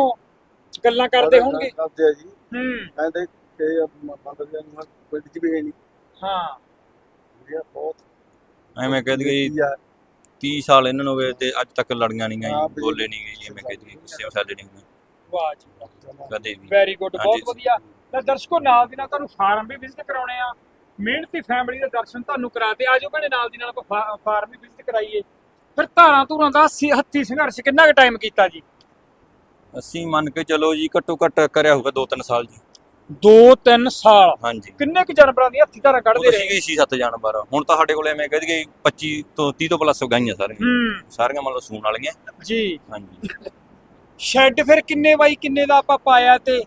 ਗੱਲਾਂ ਕਰਦੇ ਹੋਣਗੇ? ਕਰਦੇ ਆ ਜੀ। ਹੂੰ। ਕਹਿੰਦੇ ਕਿ ਮੰਦਰ ਦੇ ਨੂੰ ਪਿੰਡ 'ਚ ਵੀ ਹੈ ਨਹੀਂ ਹਾਂ। ਬਹੁਤ ਐਵੇਂ ਕਹਿ ਦਈਏ ਜੀ, ਕੀ ਆ, 30 ਸਾਲ ਇਹਨਾਂ ਨੂੰ ਹੋ ਗਏ ਤੇ ਅੱਜ ਤੱਕ ਲੜੀਆਂ ਨਹੀਂ ਗਈਆਂ। ਬੋਲੇ ਨਹੀਂ ਗਏ ਜੀ ਐਵੇਂ ਕਹਿ ਦਈਏ ਗੁੱਸੇ ਸਾਡੇ ਨਹੀਂ ਹੋਏ। ਵਾਹ ਜੀ ਕਦੇ ਵੀ। ਵੈਰੀ ਗੁੱਡ ਬਹੁਤ। ਵਧੀਆ। ਤਾਂ ਦਰਸ਼ਕੋ ਨਾਲ ਦੀ ਨਾਲ ਤੁਹਾਨੂੰ ਫਾਰਮ ਵੀ ਵਿਜ਼ਿਟ ਕਰਾਉਣੇ ਆ। ਮਿਹਨਤੀ ਫੈਮਿਲੀ ਦੇ ਦਰਸ਼ਨ ਤੁਹਾਨੂੰ ਕਰਾਤੇ ਆਜੋ ਭੈਣੇ ਨਾਲ ਦੀ ਨਾਲ ਆਪਾਂ ਫਾਰਮ ਵੀ ਵਿਜ਼ਿਟ ਕਰਾਈਏ। ਫਿਰ ਧਾਰਾਂ ਧੂਰਾਂ ਦਾ ਹੱਥੀ ਸੰਘਰਸ਼ ਕਿੰਨਾ ਕੁ ਟਾਈਮ ਕੀਤਾ ਜੀ? ਅਸੀਂ ਮੰਨ ਕੇ ਚਲੋ ਜੀ ਘੱਟੋ ਘੱਟ ਕਰਿਆ ਹੋਊਗਾ 2-3 ਸਾਲ ਜੀ। 2-3 ਸਾਲ। ਹਾਂਜੀ। ਕਿੰਨੇ ਕੁ ਜਾਨਵਰਾਂ ਦੀ ਹੱਥੀ ਧਾਰਾਂ ਕੱਢਦੇ ਰਹੇ? ਸੀਗੇ 6-7 ਜਾਨਵਰ ਹੁਣ ਤਾਂ ਸਾਡੇ ਕੋਲ ਐਵੇਂ ਕਹਿ ਦਈਏ 25 ਤੋਂ 30 ਤੋਂ ਪਲੱਸ ਗਾਈਆਂ ਸਾਰੀਆਂ। ਹੂੰ। ਸਾਰੀਆਂ ਮਤਲਬ ਸੂਣ ਵਾਲੀਆਂ। ਜੀ। ਹਾਂਜੀ। ਸ਼ੈੱਡ ਫਿਰ ਕਿੰਨੇ ਬਾਈ ਕਿੰਨੇ ਦਾ ਆਪਾਂ ਪਾਇਆ ਤੇ?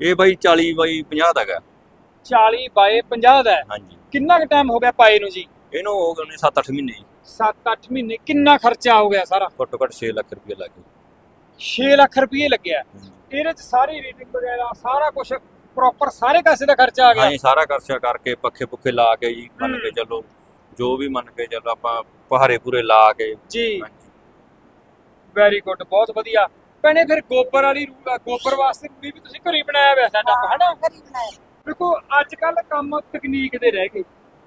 ਇਹ ਬਾਈ 40 ਬਾਈ 50 ਦਾ ਹੈਗਾ। 40 ਬਾਏ 50 ਦਾ ਹੈ। ਹਾਂਜੀ। ਕਿੰਨਾ ਕੁ ਟਾਈਮ ਹੋ ਗਿਆ ਪਾਏ ਨੂੰ ਜੀ? ਇਹਨੂੰ ਹੋ ਗਏ ਨੇ 7-8 ਮਹੀਨੇ ਜੀ। 7-8 ਮਹੀਨੇ। ਕਿੰਨਾ ਖਰਚਾ ਹੋ ਗਿਆ ਸਾਰਾ? ਘੱਟੋ ਘੱਟ 6 ਲੱਖ ਰੁਪਏ ਲੱਗ ਗਏ। 6 ਲੱਖ ਰੁਪਏ ਲੱਗਿਆ। ਹਾਂਜੀ। ਇਹਦੇ ਚ ਸਾਰੀ ਰੀਡਿੰਗ ਵਗੈਰਾ ਸਾਰਾ ਕੁਝ ਪ੍ਰੋਪਰ ਸਾਰੇ ਕਾਸੇ ਦਾ ਖਰਚਾ ਆ ਗਿਆ। ਹਾਂਜੀ ਸਾਰਾ ਖਰਚਾ ਕਰਕੇ ਪੱਖੇ ਪੁੱਖੇ ਲਾ ਕੇ ਜੀ ਮੰਨ। ਕੇ ਚੱਲੋ ਜੋ ਵੀ ਮੰਨ ਕੇ ਚੱਲੋ ਆਪਾਂ ਪਹਾਰੇ ਪੂਰੇ ਲਾ ਕੇ। ਜੀ। ਹਾਂਜੀ। ਵੈਰੀ ਗੁੱਡ ਬਹੁਤ ਵਧੀਆ। ਭੈਣੇ ਫਿਰ ਗੋਬਰ ਵਾਲੀ ਰੂਲ ਆ ਗੋਬਰ ਵਾਸਤੇ ਰੂੜੀ ਵੀ ਤੁਸੀਂ ਘਰੇ ਬਣਾਇਆ ਹੋਇਆ ਸੈਟਅਪ ਹਨਾ? ਘਰੀ ਬਣਾਇਆ। ਦੇਖੋ ਅੱਜ ਕੱਲ ਕੰਮ ਤਕਨੀਕ ਦੇ ਰਹਿ ਗਏ।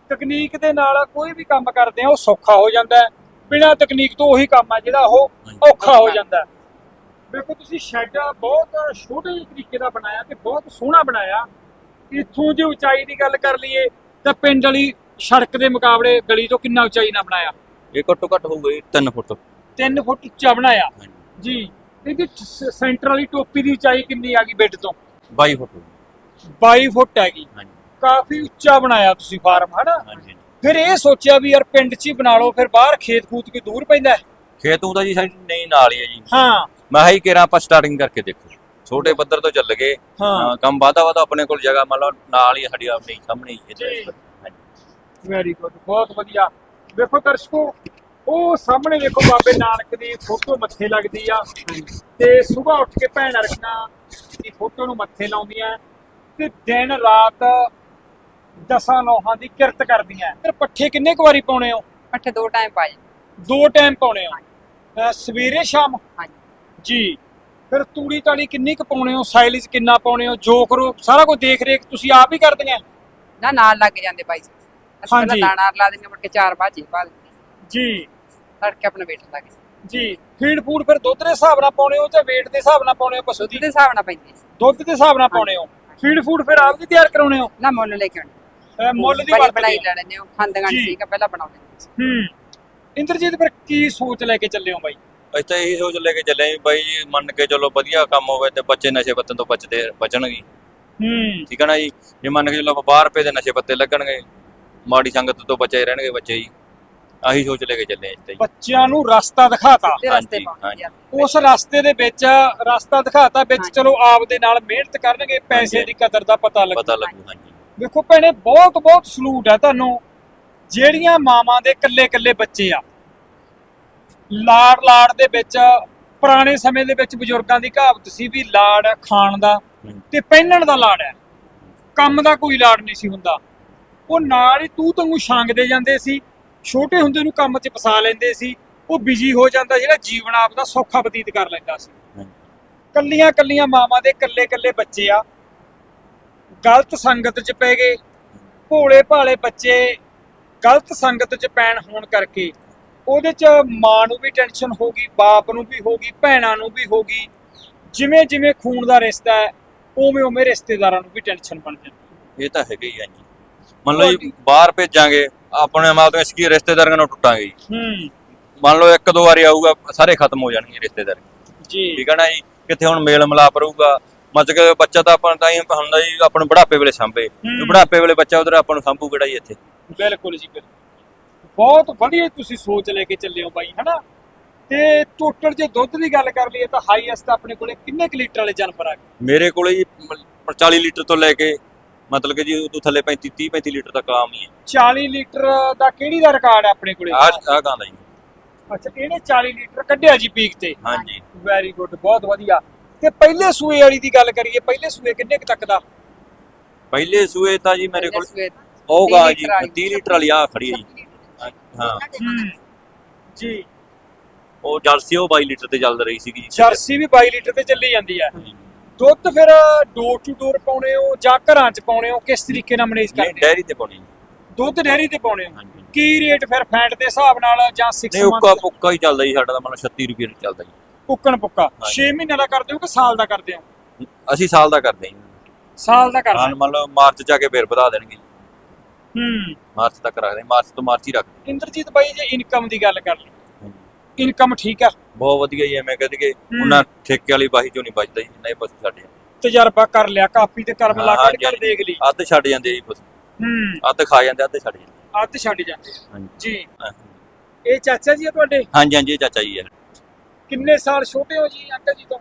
ਤਕਨੀਕ ਦੇ ਨਾਲ ਕੋਈ ਵੀ ਕੰਮ ਕਰਦੇ ਆ ਉਹ ਸੌਖਾ ਹੋ ਜਾਂਦਾ ਹੈ। ਬਿਨਾਂ ਤਕਨੀਕ ਤੋਂ ਉਹੀ ਕੰਮ ਆ ਜਿਹੜਾ ਉਹ ਔਖਾ ਹੋ ਜਾਂਦਾ ਹੈ। ਦੇਖੋ ਤੁਸੀਂ ਸ਼ੈੱਡ ਬਹੁਤ ਛੋਟੇ ਜਿਹੇ ਤਰੀਕੇ ਦਾ ਬਣਾਇਆ ਤੇ ਬਹੁਤ ਸੋਹਣਾ ਬਣਾਇਆ। ਇੱਥੋਂ ਜੇ ਉਚਾਈ ਦੀ ਗੱਲ ਕਰ ਲਈਏ ਤਾਂ ਪਿੰਡ ਵਾਲੀ ਸੜਕ ਦੇ ਮੁਕਾਬਲੇ ਗਲੀ ਤੋਂ ਕਿੰਨਾ ਉਚਾਈ ਨਾਲ ਬਣਾਇਆ? ਇਹ ਘੱਟੋ ਘੱਟ ਹੋਊਗਾ ਜੀ 3 ਫੁੱਟ। 3 ਫੁੱਟ ਉੱਚਾ ਬਣਾਇਆ? ਜੀ। ਇਹਦੀ ਸੈਂਟਰ ਵਾਲੀ ਟੋਪੀ ਦੀ ਉਚਾਈ ਕਿੰਨੀ ਆ ਗਈ ਬੈੱਡ ਤੋਂ? 22 ਫੁੱਟ। ਹੋਊਗੀ। 22 ਫੁੱਟ ਹੈਗੀ ਕਾਫੀ ਉੱਚਾ ਬਣਾਇਆ ਤੁਸੀਂ ਫਾਰਮ ਹਨਾ? ਫਿਰ ਇਹ ਸੋਚਿਆ ਵੀ ਯਾਰ ਪਿੰਡ 'ਚ ਹੀ ਬਣਾ ਲਓ ਫਿਰ ਬਾਹਰ ਖੇਤ ਖੂਤ ਕੋਈ ਦੂਰ ਪੈਂਦਾ? ਖੇਤ ਉਹਦਾ ਜੀ ਸਾਡੀ ਨਹੀਂ ਨਾਲ ਹੀ ਹੈ ਜੀ। ਹਾਂ। ਮੈਂ ਹੀ ਕਿਹਾ ਆਪਾਂ ਸਟਾਰਟਿੰਗ ਕਰਕੇ ਦੇਖੋ। ਛੋਟੇ ਪੱਧਰ ਤੋਂ ਚੱਲ ਗਏ। ਹਾਂ। ਕੰਮ ਵਾਦਾ ਵਾਦਾ ਆਪਣੇ ਕੋਲ ਜਗ੍ਹਾ ਮੰਨ ਲਓ ਨਾਲ ਹੀ ਸਾਡੀ ਆਪਣੀ ਸਾਹਮਣੇ ਹੀ ਹੈ। ਵੈਰੀ ਗੁੱਡ ਬਹੁਤ ਵਧੀਆ। ਦੇਖੋ ਦਰਸ਼ਕੋ ਉਹ ਸਾਹਮਣੇ ਦੇਖੋ ਬਾਬੇ ਨਾਨਕ ਦੀ ਫੋਟੋ ਮੱਥੇ ਲੱਗਦੀ ਆ। ਤੇ ਸਵੇਰ ਉੱਠ ਕੇ ਭੈਣ ਅਰਖਣਾ ਦੀ ਫੋਟੋ ਨੂੰ ਮੱਥੇ ਲਾਉਂਦੀਆਂ ਤੇ ਦਿਨ ਰਾਤ ਦਸਾਂ ਨੋਹਾਂ ਦੀ ਕਿਰਤ ਕਰਦੀਆਂ ਫਿਰ ਪੱਠੇ ਕਿੰਨੇ ਕੁ ਵਾਰੀ ਪਾਉਣੇ ਹੋ? ਪੱਠੇ ਦੋ ਟਾਈਮ ਪਾਏ ਦੋ ਟਾਈਮ ਪਾਉਣੇ ਹੋ। ਸਵੇਰੇ ਸ਼ਾਮ? ਹਾਂਜੀ। ਜੀ। ਫਿਰ ਤੂੜੀ ਤਾੜੀ ਕਿੰਨੀ ਕੁ ਪਾਉਣੇ ਹੋ? ਸਾਈਲਿਜ ਕਿੰਨਾ ਪਾਉਣੇ ਹੋ? ਜੋ ਕਰੋ ਸਾਰਾ ਕੁਝ ਦੇਖ ਰੇਖ ਤੁਸੀਂ ਆਪ ਹੀ ਕਰਦੀਆਂ ਨਾ ਨਾਲ ਲੱਗ ਜਾਂਦੇ ਬਾਈ ਅਸੀਂ ਪਹਿਲਾਂ ਹਾਂਜੀ। ਦਾਣਾ ਲਾ ਦਿੰਦੇ ਮੁੜ ਕੇ ਚਾਰ ਬਾਜੀ ਪਾ ਦਿੰਦੇ ਜੀ। ਤੜਕੇ ਆਪਣਾ ਵੇਟ ਲੱਗ ਜਾਂਦੇ। ਜੀ। ਫੀਡ ਫੂਡ ਫਿਰ ਦੁੱਧ ਦੇ ਹਿਸਾਬ ਨਾਲ ਪਾਉਣੇ ਹੋ ਜਾਂ weight ਦੇ ਹਿਸਾਬ ਨਾਲ ਪਾਉਣੇ ਹੋ? ਪਸ਼ੂ ਦੀ ਉਹਦੇ ਹਿਸਾਬ ਨਾਲ ਪੈਂਦੇ ਦੁੱਧ ਦੇ ਹਿਸਾਬ ਨਾਲ ਪਾਉਣੇ ਹੋ। ਫੀਡ ਫੂਡ ਫਿਰ ਆਪ ਹੀ ਤਿਆਰ ਕਰਾਉਣੇ ਹੋ? ਨਾ ਮੁੱਲ ਲੈ ਕੇ ਆਉਣੇ। ਅਹ ਮੁੱਲ ਦੀ ਬਣੀ ਵਰਤਦੇ ਬਣਾਈ ਹੋ। ਲੈ ਲੈਂਦੇ ਹੋ ਖਾਂਦਗਾਂ ਜੀ। ਪਹਿਲਾਂ ਬਣਾਉਂਦੇ ਹੁੰਦੇ ਸੀ। ਹੂੰ। ਇੰਦਰਜੀਤ ਫਿਰ ਕੀ ਸੋਚ ਲੈ ਕੇ ਚੱਲੇ ਹੋ ਬਾਈ? ਅਸੀਂ ਤਾਂ ਇਹੀ ਸੋਚ ਲੈ ਕੇ ਚੱਲੇ ਵੀ ਬਾਈ ਜੀ ਮੰਨ ਕੇ ਚਲੋ ਵਧੀਆ ਕੰਮ ਹੋਵੇ ਤੇ ਬੱਚੇ ਨਸ਼ੇ ਪੱਤੇ ਤੋਂ ਬਚਦੇ ਬਚਣਗੇ। ਹੂੰ। ਠੀਕ ਹੈ ਨਾ ਜੀ? ਜੇ ਮੰਨ ਕੇ ਚਲੋ ਆਪਾਂ 12 ਰੁਪਏ ਦੇ ਨਸ਼ੇ ਪੱਤੇ ਲੱਗਣਗੇ ਮਾੜੀ ਸੰਗਤ ਤੋਂ ਬਚੇ ਰਹਿਣਗੇ ਬੱਚੇ ਜੀ। ਆਹੀ ਸੋਚ ਲੈ ਕੇ ਚੱਲੇ ਹਾਂ ਜੀ। ਬੱਚਿਆਂ ਨੂੰ ਰਸਤਾ ਦਿਖਾਤਾ। ਤੇ ਰਸਤੇ ਹਾਂਜੀ, ਪਾਉਂਦੇ ਹਾਂਜੀ। ਉਸ ਰਸਤੇ ਦੇ ਵਿੱਚ ਰਸਤਾ ਦਿਖਾਤਾ ਵਿੱਚ। ਚਲੋ ਆਪ ਦੇ ਨਾਲ ਮਿਹਨਤ ਕਰਨਗੇ ਪੈਸੇ। ਦੀ ਕਦਰ ਦਾ ਪਤਾ ਲੱਗੂ। ਪਤਾ ਲੱਗੂ ਹਾਂਜੀ। ਦੇਖੋ ਭੈਣੇ ਬਹੁਤ ਬਹੁਤ ਸਲੂਟ ਹੈ ਤੁਹਾਨੂੰ। ਜਿਹੜੀਆਂ ਮਾਵਾਂ ਦੇ ਇਕੱਲੇ ਇਕੱਲੇ ਬੱਚੇ ਆ ਲਾੜ ਲਾੜ ਦੇ ਵਿੱਚ ਪੁਰਾਣੇ ਸਮੇਂ ਦੇ ਵਿੱਚ ਬਜ਼ੁਰਗਾਂ ਦੀ ਕਹਾਵਤ ਸੀ ਵੀ ਲਾੜ ਖਾਣ ਦਾ। ਤੇ ਪਹਿਨਣ ਦਾ ਲਾੜ ਹੈ ਕੰਮ ਦਾ ਕੋਈ ਲਾੜ ਨਹੀਂ ਸੀ ਹੁੰਦਾ ਉਹ ਨਾਲ ਹੀ ਤੂੰ ਤੰਗੂ ਛਾਂਗਦੇ ਜਾਂਦੇ ਸੀ ਛੋਟੇ ਹੁੰਦੇ ਨੂੰ ਕੰਮ 'ਚ ਫਸਾ ਲੈਂਦੇ ਸੀ ਉਹ ਬਿਜ਼ੀ ਹੋ ਜਾਂਦਾ ਜਿਹੜਾ ਜੀਵਨ ਆਪਦਾ ਸੌਖਾ ਬਤੀਤ ਕਰ ਲੈਂਦਾ ਸੀ। ਕੱਲੀਆਂ ਕੱਲੀਆਂ ਮਾਵਾਂ ਦੇ ਕੱਲੇ ਕੱਲੇ ਬੱਚੇ ਆ ਗਲਤ ਸੰਗਤ 'ਚ ਪੈ ਗਏ ਭੋਲੇ ਭਾਲੇ ਬੱਚੇ ਗਲਤ ਸੰਗਤ 'ਚ ਪੈਣ ਹੋਣ ਕਰਕੇ ਉਹਦੇ 'ਚ ਮਾਂ ਨੂੰ ਵੀ ਟੈਨਸ਼ਨ ਹੋ ਗਈ ਬਾਪ ਨੂੰ ਵੀ ਹੋ ਗਈ ਭੈਣਾਂ ਨੂੰ ਵੀ ਹੋ ਗਈ। ਜਿਵੇਂ ਜਿਵੇਂ ਖੂਨ ਦਾ ਰਿਸ਼ਤਾ ਹੈ ਉਵੇਂ ਉਵੇਂ ਰਿਸ਼ਤੇਦਾਰਾਂ ਨੂੰ ਵੀ ਟੈਨਸ਼ਨ ਬਣ ਜਾਂਦੀ ਇਹ ਤਾਂ ਹੈਗਾ ਹੀ ਹਾਂਜੀ ਮੰਨ ਲਓ ਜੀ ਬਾਹਰ ਭੇਜਾਂਗੇ ਆਪਣੇ ਮਾਂ ਤੋਂ ਇਸਕੀ ਰਿਸ਼ਤੇਦਾਰਾਂ ਨਾਲ ਟੁੱਟਾਂਗੇ ਜੀ। ਹੂੰ। ਮੰਨ ਲਓ ਇੱਕ ਦੋ ਵਾਰੀ ਆਊਗਾ ਸਾਰੇ ਖਤਮ ਹੋ ਜਾਣਗੇ ਰਿਸ਼ਤੇਦਾਰ। ਜੀ। ਠੀਕ ਹੈ ਨਾ ਜੀ? ਕਿੱਥੇ ਹੁਣ ਮੇਲ ਮਿਲਾਪ ਰਹੂਗਾ? ਮਤਲਬ ਕਿ ਬੱਚਾ ਤਾਂ ਆਪਾਂ ਤਾਂ ਹੀ ਹੁੰਦਾ ਜੀ ਆਪਣੇ ਬੁਢਾਪੇ ਵੇਲੇ ਸਾਂਭੇ। ਬੁਢਾਪੇ ਵੇਲੇ ਬੱਚਾ ਉਧਰ ਆਪਾਂ ਨੂੰ ਸਾਂਭੂ ਕਿਹੜਾ ਜੀ ਇੱਥੇ। ਬਿਲਕੁਲ ਜੀ ਬਿਲਕੁਲ। ਬਹੁਤ ਵਧੀਆ ਤੁਸੀਂ ਸੋਚ ਲੈ ਕੇ ਚੱਲੇ ਹੋ ਬਾਈ ਹਨਾ? ਤੇ ਟੋਟਲ ਜੇ ਦੁੱਧ ਦੀ ਗੱਲ ਕਰ ਲਈਏ ਤਾਂ ਹਾਈਐਸਟ ਆਪਣੇ ਕੋਲੇ ਕਿੰਨੇ ਕੁ ਲੀਟਰ ਵਾਲੇ ਜਾਨਵਰ ਆ ਗਏ? ਮੇਰੇ ਕੋਲੇ ਜੀ ਮ- 40 ਲੀਟਰ ਤੋਂ ਲੈ ਕੇ ਮਤਲਬ ਕਿ ਜੀ ਉਦੋਂ ਥੱਲੇ 35 30 35 ਲੀਟਰ ਤੱਕ ਆਮ ਹੀ ਹੈ। 40 ਲੀਟਰ ਦਾ ਕਿਹੜੀ ਦਾ ਰਿਕਾਰਡ ਹੈ ਆਪਣੇ ਕੋਲੇ? ਆ ਆ ਗਾਂ ਦਾ ਜੀ। ਅੱਛਾ ਇਹਨੇ 40 ਲੀਟਰ ਕੱਢਿਆ ਜੀ ਪੀਕ ਤੇ? ਹਾਂਜੀ। ਵੈਰੀ ਗੁੱਡ ਬਹੁਤ ਵਧੀਆ। ਤੇ ਪਹਿਲੇ ਸੂਏ ਵਾਲੀ ਦੀ ਗੱਲ ਕਰੀਏ ਪਹਿਲੇ ਸੂਏ ਕਿੰਨੇ ਕੁ ਤੱਕ ਦਾ? ਪਹਿਲੇ ਸੂਏ ਤਾਂ ਜੀ ਮੇਰੇ ਕੋਲ ਉਹ 30 ਗਾਂ ਜੀ ਲੀਟਰ ਵਾਲੀ। 30 ਲੀਟਰ ਵਾਲੀ ਆ ਖੜੀ ਹੈ ਜੀ। ਹਾਂ। ਜੀ। ਉਹ ਜਰਸੀ ਉਹ 22 ਲੀਟਰ ਤੇ ਚੱਲ ਰਹੀ ਸੀਗੀ ਜੀ। ਜਰਸੀ ਵੀ 22 ਲੀਟਰ ਤੇ ਚੱਲੀ ਜਾਂਦੀ ਹੈ ਦੁੱਧ ਫਿਰ ਡੋਰ ਟੂ ਡੋਰ ਪਾਉਣੇ ਹੋ ਜਾਂ ਘਰਾਂ 'ਚ ਪਾਉਣੇ ਹੋ ਕਿਸ ਤਰੀਕੇ ਨਾਲ ਮੈਨੇਜ ਨਹੀਂ ਕਰਦੇ ਹੋ? ਡੈਰੀ ਤੇ ਪਾਉਣੀ ਜੀ। ਦੁੱਧ ਡੈਰੀ ਤੇ ਪਾਉਣੇ ਹੋ? ਹਾਂਜੀ। ਕੀ ਰੇਟ ਫਿਰ ਫੈਂਟ ਦੇ ਹਿਸਾਬ ਨਾਲ ਜਾਂ 6 ਨਹੀਂ ਉੱਕਾ ਪੁੱਕਾ ਹੀ ਚੱਲਦਾ ਜੀ ਸਾਡਾ ਤਾਂ ਮਤਲਬ 36 ਰੁਪਏ ਚੱਲਦਾ ਜੀ। ਪੁੱਕਣ ਪੁੱਕਾ। ਹਾਂਜੀ। 6 ਮਹੀਨੇ ਦਾ ਕਰਦੇ ਹੋ ਕਿ ਸਾਲ ਦਾ ਕਰਦੇ ਹੋ? ਅਸੀਂ ਸਾਲ ਦਾ ਕਰਦੇ ਹਾਂ ਸਾਲ ਦਾ ਕਰਦੇ ਹਾਂ ਮੰਨ ਲਓ ਮਾਰਚ ਚ ਆ ਕੇ ਫੇਰ ਵਧਾ ਦੇਣਗੇ ਹੂੰ। ਮਾਰਚ ਤੱਕ ਰੱਖਦੇ ਮਾਰਚ ਤੋਂ ਮਾਰਚ ਹੀ ਰੱਖਦੇ ਇੰਦਰਜੀਤ ਬਾਈ ਜੇ ਇਨਕਮ ਦੀ ਗੱਲ ਕਰ ਲਈ। ਇਨਕਮ ਠੀਕ ਆ। ਬਹੁਤ ਵਧੀਆ ਜੀ ਐਵੇਂ ਕਹਿੰਦੇ ਕਿ ਉਹਨਾਂ ਠੇਕੇ ਵਾਲੀ ਬਾਹੀ ਚੋਂ ਨਹੀਂ ਬਚਦਾ ਜੀ ਨਹੀਂ ਪਸ਼ੂ ਸਾਡੇ ਤਜਰਬਾ ਕਰ ਲਿਆ ਕਾਪੀ ਤੇ ਕਰਮ ਲਾ ਕੇ ਹਾਂਜੀ, ਦੇਖ ਲਈ। ਅੱਧ ਛੱਡ ਜਾਂਦੇ ਜੀ ਪਸ਼ੂ। ਹੂੰ। ਅੱਧ ਖਾ ਜਾਂਦੇ ਅੱਧ ਛੱਡ ਜਾਂਦੇ ਅੱਧ ਛੱਡ ਜਾਂਦੇ ਆ। ਜੀ। ਇਹ ਚਾਚਾ ਜੀ ਆ ਤੁਹਾਡੇ? ਹਾਂਜੀ ਹਾਂਜੀ ਇਹ ਚਾਚਾ ਜੀ ਹੈ ਕਿੰਨੇ ਸਾਲ ਛੋਟੇ ਹੋ ਜੀ ਅੰਕਲ ਜੀ ਤੋਂ?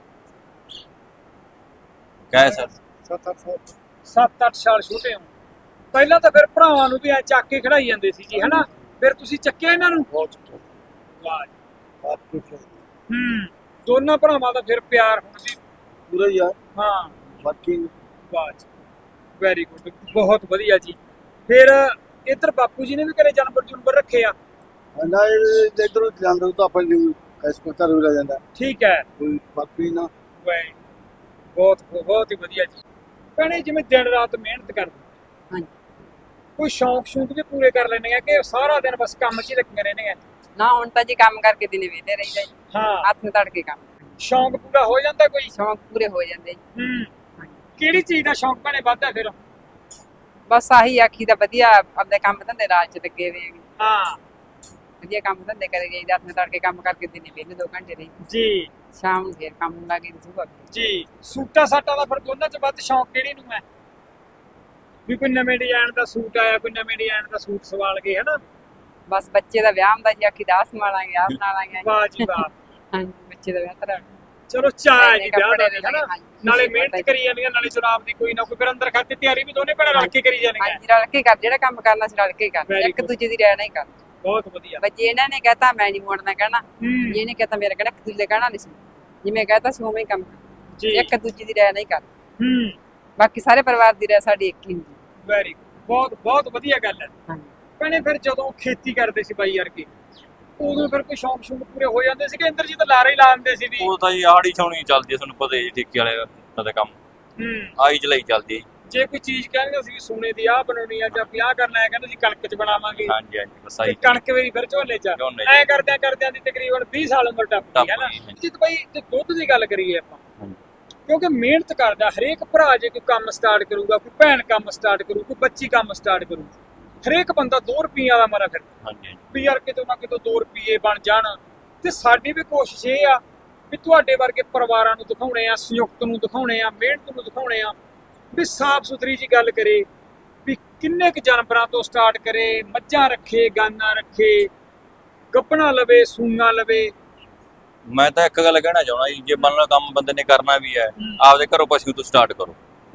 ਕਹੇ ਸਰ। 7-8 7-8 ਸਾਲ ਛੋਟੇ ਹੋ। ਪਹਿਲਾਂ ਤਾਂ ਫਿਰ ਭਰਾਵਾਂ ਨੂੰ ਵੀ ਐ ਚੱਕ ਕੇ ਖੜਾਈ ਜਾਂਦੇ ਸੀ ਜੀ ਹਨਾ? ਫਿਰ ਤੁਸੀਂ ਚੱਕਿਆ ਇਹਨਾਂ ਨੂੰ? ਬਹੁਤ ਵਾਹ ਜੀ। ਬਾਤ ਕੁਛ ਹੂੰ ਦੋਨਾਂ ਭਰਾਵਾਂ ਦਾ ਫਿਰ ਪਿਆਰ ਹੁਣ ਵੀ ਪੂਰਾ ਹੀ ਆ। ਹਾਂ। ਬਾਕੀ ਵਾਹ ਜੀ। ਵੈਰੀ ਗੁੱਡ ਬਹੁਤ ਵਧੀਆ ਜੀ। ਫਿਰ ਇੱਧਰ ਬਾਪੂ ਜੀ ਨੇ ਵੀ ਘਰੇ ਜਾਨਵਰ ਜੁਨਵਰ ਰੱਖੇ ਆ? ਨਾ ਇਧਰੋਂ ਜਾਂਦਾ ਤਾਂ ਆਪਾਂ ਨੂੰ ਇਸ ਪਤਾ ਵੀ ਰਹਿ ਜਾਂਦਾ। ਠੀਕ ਹੈ। ਕੋਈ ਬਾਕੀ ਨਾ। ਵੈ ਬਹੁਤ ਬਹੁਤ ਹੀ ਵਧੀਆ ਜੀ। ਭੈਣੇ ਜਿਵੇਂ ਦਿਨ ਰਾਤ ਮਿਹਨਤ ਕਰਦੇ ਹਾਂਜੀ। ਕੋਈ ਸ਼ੌਂਕ ਸ਼ੌਂਕ ਵੀ ਪੂਰੇ ਕਰ ਲੈਣੇ ਆ ਕਿ ਸਾਰਾ ਦਿਨ ਬਸ ਕੰਮ 'ਚ ਹੀ ਲੱਗੀਆਂ ਰਹਿੰਦੀਆਂ ਨਾ ਹੁਣ ਤਾਂ ਜੀ ਕੰਮ ਕਰਕੇ ਦਿਨੇ ਵੇਲੇ ਰਹੀਦਾ ਜੀ। ਹਾਂ। ਹੱਥ ਨੂੰ ਤੜਕੇ ਕੰਮ ਸ਼ੌਂਕ ਪੂਰਾ ਹੋ ਜਾਂਦਾ ਕੋਈ? ਸ਼ੌਂਕ ਪੂਰੇ ਹੋ ਜਾਂਦੇ ਜੀ। ਹੂੰ। ਕਿਹੜੀ ਚੀਜ਼ ਦਾ ਸ਼ੌਂਕ ਭੈਣੇ ਵੱਧਦਾ ਫਿਰ? ਬਸ ਆਹੀ ਆਖੀ ਦਾ ਵਧੀਆ ਆਪਦੇ ਕੰਮ ਧੰਦੇ ਰਾਜ ਚ ਲੱਗੇ ਹੋਏ ਹੈਗੇ ਹਾਂ। ਵਧੀਆ ਕੰਮ ਧੰਦੇ ਕਰੇ ਜਾਈਦਾ ਹੱਥ ਨੂੰ ਤੜਕੇ ਕੰਮ ਕਰਕੇ ਦਿਨੇ ਵੇਲੇ 2 ਘੰਟੇ ਰਹੀ ਜੀ। ਸ਼ਾਮ ਨੂੰ ਫੇਰ ਕੰਮ ਲੱਗੇ ਜੀ ਸੂਟਾ ਸਾਟਾ ਦਾ ਫਿਰ ਦੋਨਾਂ 'ਚ ਵੱਧ ਸ਼ੌਂਕ ਕਿਹੜੀ ਨੂੰ ਹੈ? ਵੀ ਕੋਈ ਨਵੇਂ ਡਿਜ਼ਾਈਨ ਦਾ ਸੂਟ ਆਇਆ ਕੋਈ ਨਵੇਂ ਡਿਜ਼ਾਈਨ ਦਾ ਸੂਟ ਸਵਾਲ ਕੇ ਹਨਾ? ਬਸ ਬੱਚੇ ਦਾ ਵਿਆਹ ਹੁੰਦਾ ਜੀ ਆਖੀ ਦਾ ਸੰਭਾਲਾਂਗੇ ਆ ਬਣਾ ਲਾਂਗੇ ਵਾਹ ਜੀ ਵਾਹ। ਹਾਂਜੀ ਬੱਚੇ ਦਾ ਵਿਆਹ ਤਰਾ ਚਲੋ ਚਾਹ ਜੀ ਵਿਆਹ ਦਾ ਹਨਾ? ਨਾਲੇ ਮਿਹਨਤ ਕਰੀ ਜਾਂਦੀਆਂ ਨਾਲੇ ਜਨਾਬ ਦੀ ਕੋਈ ਨਾ ਕੋਈ ਫਿਰ ਅੰਦਰ ਖਾਤੇ ਤਿਆਰੀ ਵੀ ਦੋਨੇ ਭੈਣਾਂ ਰਲ ਕੇ ਕਰੀ ਜਾਂਦੀਆਂ ਹਾਂਜੀ ਰਲ ਕੇ ਕਰ ਜਿਹੜਾ ਕੰਮ ਕਰਨਾ ਸੀ ਰਲ ਕੇ ਕਰ। ਇੱਕ. ਦੂਜੇ ਦੀ ਰਹਿਣਾ ਹੀ ਕਰ। ਬਹੁਤ ਵਧੀਆ। ਬੱਚੇ ਇਹਨਾਂ ਨੇ ਕਹਤਾ ਮੈਂ ਨਹੀਂ ਮੋੜਨਾ ਕਹਿਣਾ। ਇਹਨੇ ਕਹਤਾ ਮੇਰਾ ਕਹਿਣਾ ਇੱਕ ਦੂਜੇ ਕਹਿਣਾ ਨਹੀਂ ਸੀ। ਜਿਵੇਂ ਕਹਤਾ ਸੀ ਉਵੇਂ ਹੀ ਕੰਮ ਕਰ। ਜੀ। ਇੱਕ ਦੂਜੇ ਦੀ ਰਹਿਣਾ ਹੀ ਕਰ। ਹੂੰ। ਬਾਕੀ ਸਾਰੇ ਪਰਿਵਾਰ ਦੀ ਰਹਿ ਸਾਡੀ ਇੱਕ ਹੀ ਹੁੰਦੀ ਵੈਰੀ ਬਹੁਤ ਬਹੁਤ ਵਧੀਆ ਗੱਲ ਹੈ। ਭੈਣੇ ਫਿਰ ਜਦੋਂ ਖੇਤੀ ਕਰਦੇ ਸੀ ਬਾਈ ਵਰਗੇ ਉਦੋਂ ਫਿਰ ਕੋਈ ਸ਼ੌਂਕ ਸ਼ੌਂਕ ਪੂਰੇ ਹੋ ਜਾਂਦੇ ਸੀ ਕਿ ਇੰਦਰ ਜੀ ਤਾਂ ਲਾਰੇ ਹੀ ਲਾ ਦਿੰਦੇ ਸੀ ਵੀ ਉਹ ਤਾਂ ਜੀ ਆੜੀ ਛਾਉਣੀ ਚੱਲਦੀ ਹੈ ਤੁਹਾਨੂੰ ਪਤਾ ਹੀ ਹੈ ਜੀ ਠੇਕੇ ਵਾਲੇ ਦਾ ਕੰਮ। ਹੂੰ। ਆਈ ਚਲਾਈ ਚੱਲਦੀ ਹੈ ਜੀ। ਜੇ ਕੋਈ ਚੀਜ਼ ਕਹਿੰਦੇ ਸੀ ਵੀ ਸੋਨੇ ਦੀ ਆਹ ਬਣਾਉਣੀ ਆ ਜਾਂ ਵਿਆਹ ਕਰਨਾ ਹੈ ਕਹਿੰਦੇ ਸੀ ਕਣਕ 'ਚ ਬਣਾਵਾਂਗੇ। ਹਾਂਜੀ ਹਾਂਜੀ ਬਸ ਤੇ ਆਈ ਕਣਕ ਵੀ ਫਿਰ ਝੋਨੇ 'ਚ। ਐ ਕਰਦਿਆਂ ਕਰਦਿਆਂ ਦੀ ਤਕਰੀਬਨ 20 ਸਾਲ ਉਮਰ ਟੱਪ ਗਈ ਹੈ ਨਾ। ਜਿੱਤ ਬਾਈ ਜੇ ਦੁੱਧ ਦੀ ਗੱਲ ਕਰੀਏ ਆਪਾਂ। ਕਿਉਂਕਿ ਮਿਹਨਤ ਕਰਦਾ ਹਰੇਕ ਭਰਾ ਜੇ ਕੋਈ ਕੰਮ ਸਟਾਰਟ ਕਰੂਗਾ ਕੋਈ ਭੈਣ ਕੰਮ ਸਟਾਰਟ ਕਰੂ ਕੋਈ ਬੱਚੀ ਕੰਮ ਸਟਾਰਟ ਕਰੂ ਹਰੇਕ ਬੰਦਾ 2 ਰੁਪਈਆ ਦਾ ਮਾਰਾ ਫਿਰ ਹਾਂਜੀ ਵੀ ਯਾਰ ਕਿਤੋਂ ਨਾ ਕਿਤੋਂ 2 ਰੁਪਏ ਬਣ ਜਾਣ। ਤੇ ਸਾਡੀ ਵੀ ਕੋਸ਼ਿਸ਼ ਇਹ ਆ ਵੀ ਤੁਹਾਡੇ ਵਰਗੇ ਪਰਿਵਾਰਾਂ ਨੂੰ ਦਿਖਾਉਣੇ ਆ ਸੰਯੁਕਤ ਨੂੰ ਦਿਖਾਉਣੇ ਆ ਮਿਹਨਤ ਨੂੰ ਦਿਖਾਉਣੇ ਆ ਵੀ ਸਾਫ਼ ਸੁਥਰੀ ਜੀ ਗੱਲ ਕਰੇ ਵੀ ਕਿੰਨੇ ਕੁ ਜਾਨਵਰਾਂ ਤੋਂ ਸਟਾਰਟ ਕਰੇ ਮੱਝਾਂ ਰੱਖੇ ਗਾਨਾਂ ਰੱਖੇ ਗੱਪਣਾ ਲਵੇ ਸੂਈਆਂ ਲਵੇ ਮੈਂ ਤਾਂ ਇੱਕ ਗੱਲ ਕਹਿਣਾ ਚਾਹੁੰਦਾ ਜੀ ਜੇ ਮੰਨ ਲਓ ਕੰਮ ਬੰਦੇ ਨੇ ਕਰਨਾ ਵੀ ਹੈ ਹੂੰ। ਆਪਦੇ ਘਰੋਂ ਪਸ਼ੂ ਤੋਂ ਸਟਾਰਟ ਕਰੋ।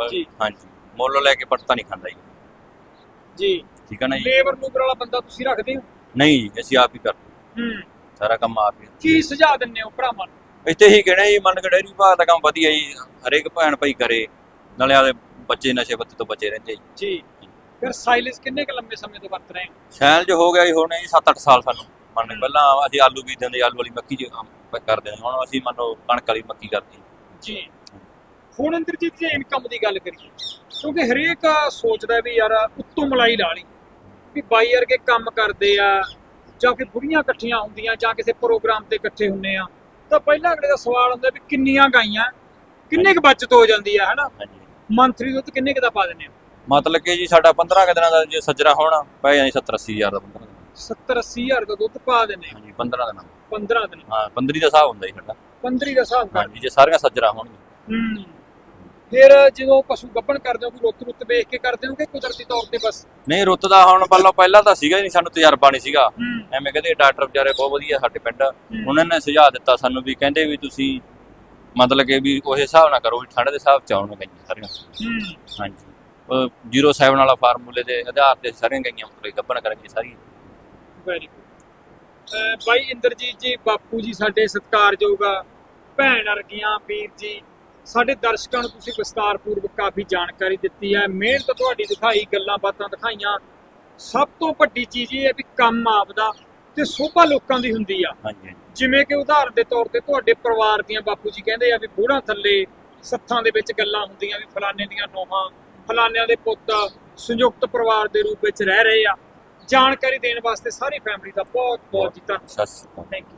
ਜੀ। ਹਾਂਜੀ ਮੁੱਲ ਲੈ ਕੇ ਪੱਟਤਾ ਨਹੀਂ ਖਾਂਦਾ ਜੀ। ਜੀ। ਠੀਕ ਹੈ ਨਾ ਜੀ? ਲੇਬਰ ਲੂਬਰ ਵਾਲਾ ਬੰਦਾ ਤੁਸੀਂ ਰੱਖਦੇ ਹੋ? ਨਹੀਂ ਜੀ ਅਸੀਂ ਆਪ ਹੀ ਕਰਦੇ ਹੂੰ। ਸਾਰਾ ਕੰਮ ਆਪ ਹੀ ਕੀ ਸੁਝਾਅ ਦਿੰਦੇ ਹੋ ਭਰਾਵਾਂ ਨੂੰ? ਇੱਥੇ ਹੀ ਕਹਿਣਾ ਜੀ ਮੰਨ ਕੇ ਡੈਰੀ ਭਾਗ ਦਾ ਕੰਮ ਵਧੀਆ ਜੀ ਹਰੇਕ ਭੈਣ ਭਾਈ ਕਰੇ ਨਾਲੇ ਆਪਦੇ ਬੱਚੇ ਨਸ਼ੇ ਪੱਤੇ ਤੋਂ ਬਚੇ ਰਹਿੰਦੇ ਜੀ। ਜੀ। ਫਿਰ ਸਾਇਲੈਂਸ ਕਿੰਨੇ ਕੁ ਲੰਬੇ ਸਮੇਂ ਤੋਂ ਵਰਤ ਰਹੇ ਹੋ? ਸ਼ੈਲ ਜੋ ਹੋ ਗਿਆ ਜੀ ਹੁਣ ਜੀ 7-8 ਸਾਲ ਸਾਨੂੰ ਮੰਨ ਕੇ ਪਹਿਲਾਂ ਅਸੀਂ ਆਲੂ ਬੀਜਦੇ ਹੁੰਦੇ ਆਲੂ ਵਾਲੀ ਮੱਕੀ ਕੰਮ ਕਰਦੇ ਹਾਂ ਹੁਣ ਅਸੀਂ ਮੰਨੋ ਕਣਕ ਵਾਲੀ ਮੱਕੀ ਕਰਦੇ ਹਾਂ। ਜੀ। ਹੁਣ ਇੰਦਰਜੀਤ ਜੀ ਇਨਕਮ ਦੀ ਗੱਲ ਕਰੀਏ ਕਿਉਂਕਿ ਹਰੇਕ ਸੋਚਦਾ ਵੀ ਯਾਰ ਉੱਤੋਂ ਮਲਾਈ ਲਾ ਲਈ ਵੀ ਬਾਈ ਵਰਗੇ ਕੰਮ ਕਰਦੇ ਆ ਜਾਂ ਕਿ ਬੁੜੀਆਂ ਇਕੱਠੀਆਂ ਹੁੰਦੀਆਂ ਜਾਂ ਕਿਸੇ ਪ੍ਰੋਗਰਾਮ ਤੇ ਇਕੱਠੇ ਹੁੰਨੇ ਆ ਤਾਂ ਪਹਿਲਾਂ ਅਗਲੇ ਦਾ ਸਵਾਲ ਹੁੰਦਾ ਵੀ ਕਿੰਨੀਆਂ ਗਾਈਆਂ ਕਿੰਨੇ ਕੁ ਬਚਤ ਹੋ ਜਾਂਦੀ ਆ ਹਨਾ? ਮੰਥਲੀ ਦੁੱਧ ਕਿੰਨੇ ਕੁ ਦਾ ਪਾ ਦਿੰਦੇ ਆ? ਮਤਲਬ ਕਿ ਜੀ ਸਾਡਾ 15 ਕੁ ਦਿਨਾਂ ਦਾ ਜੇ ਸੱਜਰਾ ਹੋਣਾ ਪੈ ਜਾਣੀ 70 80 ਹਜ਼ਾਰ ਦਾ 15 ਦਿਨਾਂ 70 80 ਹਜ਼ਾਰ ਦਾ ਦੁੱਧ ਪਾ ਦਿੰਦੇ ਆ। ਹਾਂਜੀ 15 ਦਿਨਾਂ 15 ਦਿਨ। ਹਾਂ 15 ਦਾ ਹਿਸਾਬ ਹੁੰਦਾ ਜੀ ਸਾਡਾ। 15 ਦਾ ਹਿਸਾਬ ਕਰ ਹਾਂਜੀ ਜੇ ਸਾਰੀਆਂ ਸੱਜਰਾ ਹੋਣਗੀਆਂ। ਹੂੰ। ਫਿਰ ਜਦੋਂ ਪਸ਼ੂ ਗੱਭਣ ਕਰਦੇ ਹੋ ਕੋਈ ਰੁੱਤ ਰੁੱਤ ਵੇਖ ਕੇ ਕਰਦੇ ਹੋ ਕਿ ਕੁਦਰਤੀ ਤੌਰ ਤੇ ਬਸ? ਨਹੀਂ ਰੁੱਤ ਦਾ ਹੁਣ ਪਹਿਲਾਂ ਪਹਿਲਾਂ ਤਾਂ ਸੀਗਾ ਹੀ ਨਹੀਂ ਸਾਨੂੰ ਤਜਰਬਾ ਨਹੀਂ ਸੀਗਾ। ਐਵੇਂ ਕਹਿੰਦੇ ਡਾਕਟਰ ਵਿਚਾਰੇ ਬਹੁਤ ਵਧੀਆ ਸਾਡੇ ਪਿੰਡ। ਉਹਨਾਂ ਨੇ ਸੁਝਾਅ ਦਿੱਤਾ ਸਾਨੂੰ ਵੀ ਕਹਿੰਦੇ ਵੀ ਤੁਸੀਂ ਮਤਲਬ ਕਿ ਵੀ ਉਹ ਹਿਸਾਬ ਨਾ ਕਰੋ ਵੀ ਠੰਡ ਦੇ ਹਿਸਾਬ ਚ ਆਉਣ ਗਈਆਂ ਸਾਰੀਆਂ। ਹੂੰ। ਹਾਂਜੀ। ਉਹ 07 ਵਾਲਾ ਫਾਰਮੂਲੇ ਦੇ ਆਧਾਰ ਤੇ ਸਾਰੀਆਂ ਗਈਆਂ ਮਤਲਬ ਗੱਭਣ ਕਰਾਂਗੇ ਸਾਰੀਆਂ। ਵੈਰੀ ਗੁੱਡ ਬਾਈ ਇੰਦਰਜੀਤ ਜੀ ਬਾਪੂ ਜੀ ਸਾਡੇ ਸਤਿਕਾਰਯੋਗ ਆ ਭੈਣ ਵਰਗੀਆਂ ਵੀਰ ਜੀ ਸਾਡੇ ਦਰਸ਼ਕਾਂ ਨੂੰ ਤੁਸੀਂ ਵਿਸਤਾਰਪੂਰਵਕ ਕਾਫੀ ਜਾਣਕਾਰੀ ਦਿੱਤੀ ਹੈ। ਮਿਹਨਤ ਤੁਹਾਡੀ ਦਿਖਾਈ ਗੱਲਾਂ ਬਾਤਾਂ ਦਿਖਾਈਆਂ। ਸਭ ਤੋਂ ਵੱਡੀ ਚੀਜ਼ ਇਹ ਹੈ ਵੀ ਕੰਮ ਆਪਦਾ ਤੇ ਸੋਭਾ ਲੋਕਾਂ ਦੀ ਹੁੰਦੀ ਆ। ਜਿਵੇਂ ਕਿ ਉਦਾਹਰਨ ਦੇ ਤੌਰ ਤੇ ਤੁਹਾਡੇ ਪਰਿਵਾਰ ਦੀਆਂ ਬਾਪੂ ਜੀ ਕਹਿੰਦੇ ਆ ਵੀ ਬੂੜਾ ਥੱਲੇ ਸੱਥਾਂ ਦੇ ਵਿੱਚ ਗੱਲਾਂ ਹੁੰਦੀਆਂ ਵੀ ਫਲਾਣੇ ਦੀਆਂ ਨੋਹਾਂ ਫਲਾਣਿਆਂ ਦੇ ਪੁੱਤ ਸੰਯੁਕਤ ਪਰਿਵਾਰ ਦੇ ਰੂਪ ਵਿੱਚ ਰਹਿ ਰਹੇ ਆ। ਜਾਣਕਾਰੀ ਦੇਣ ਵਾਸਤੇ ਸਾਰੀ ਫੈਮਿਲੀ ਦਾ ਬਹੁਤ ਬਹੁਤ ਜੀ ਧੰਨਵਾਦ। ਸਤਿ ਸ਼੍ਰੀ ਅਕਾਲ। Thank you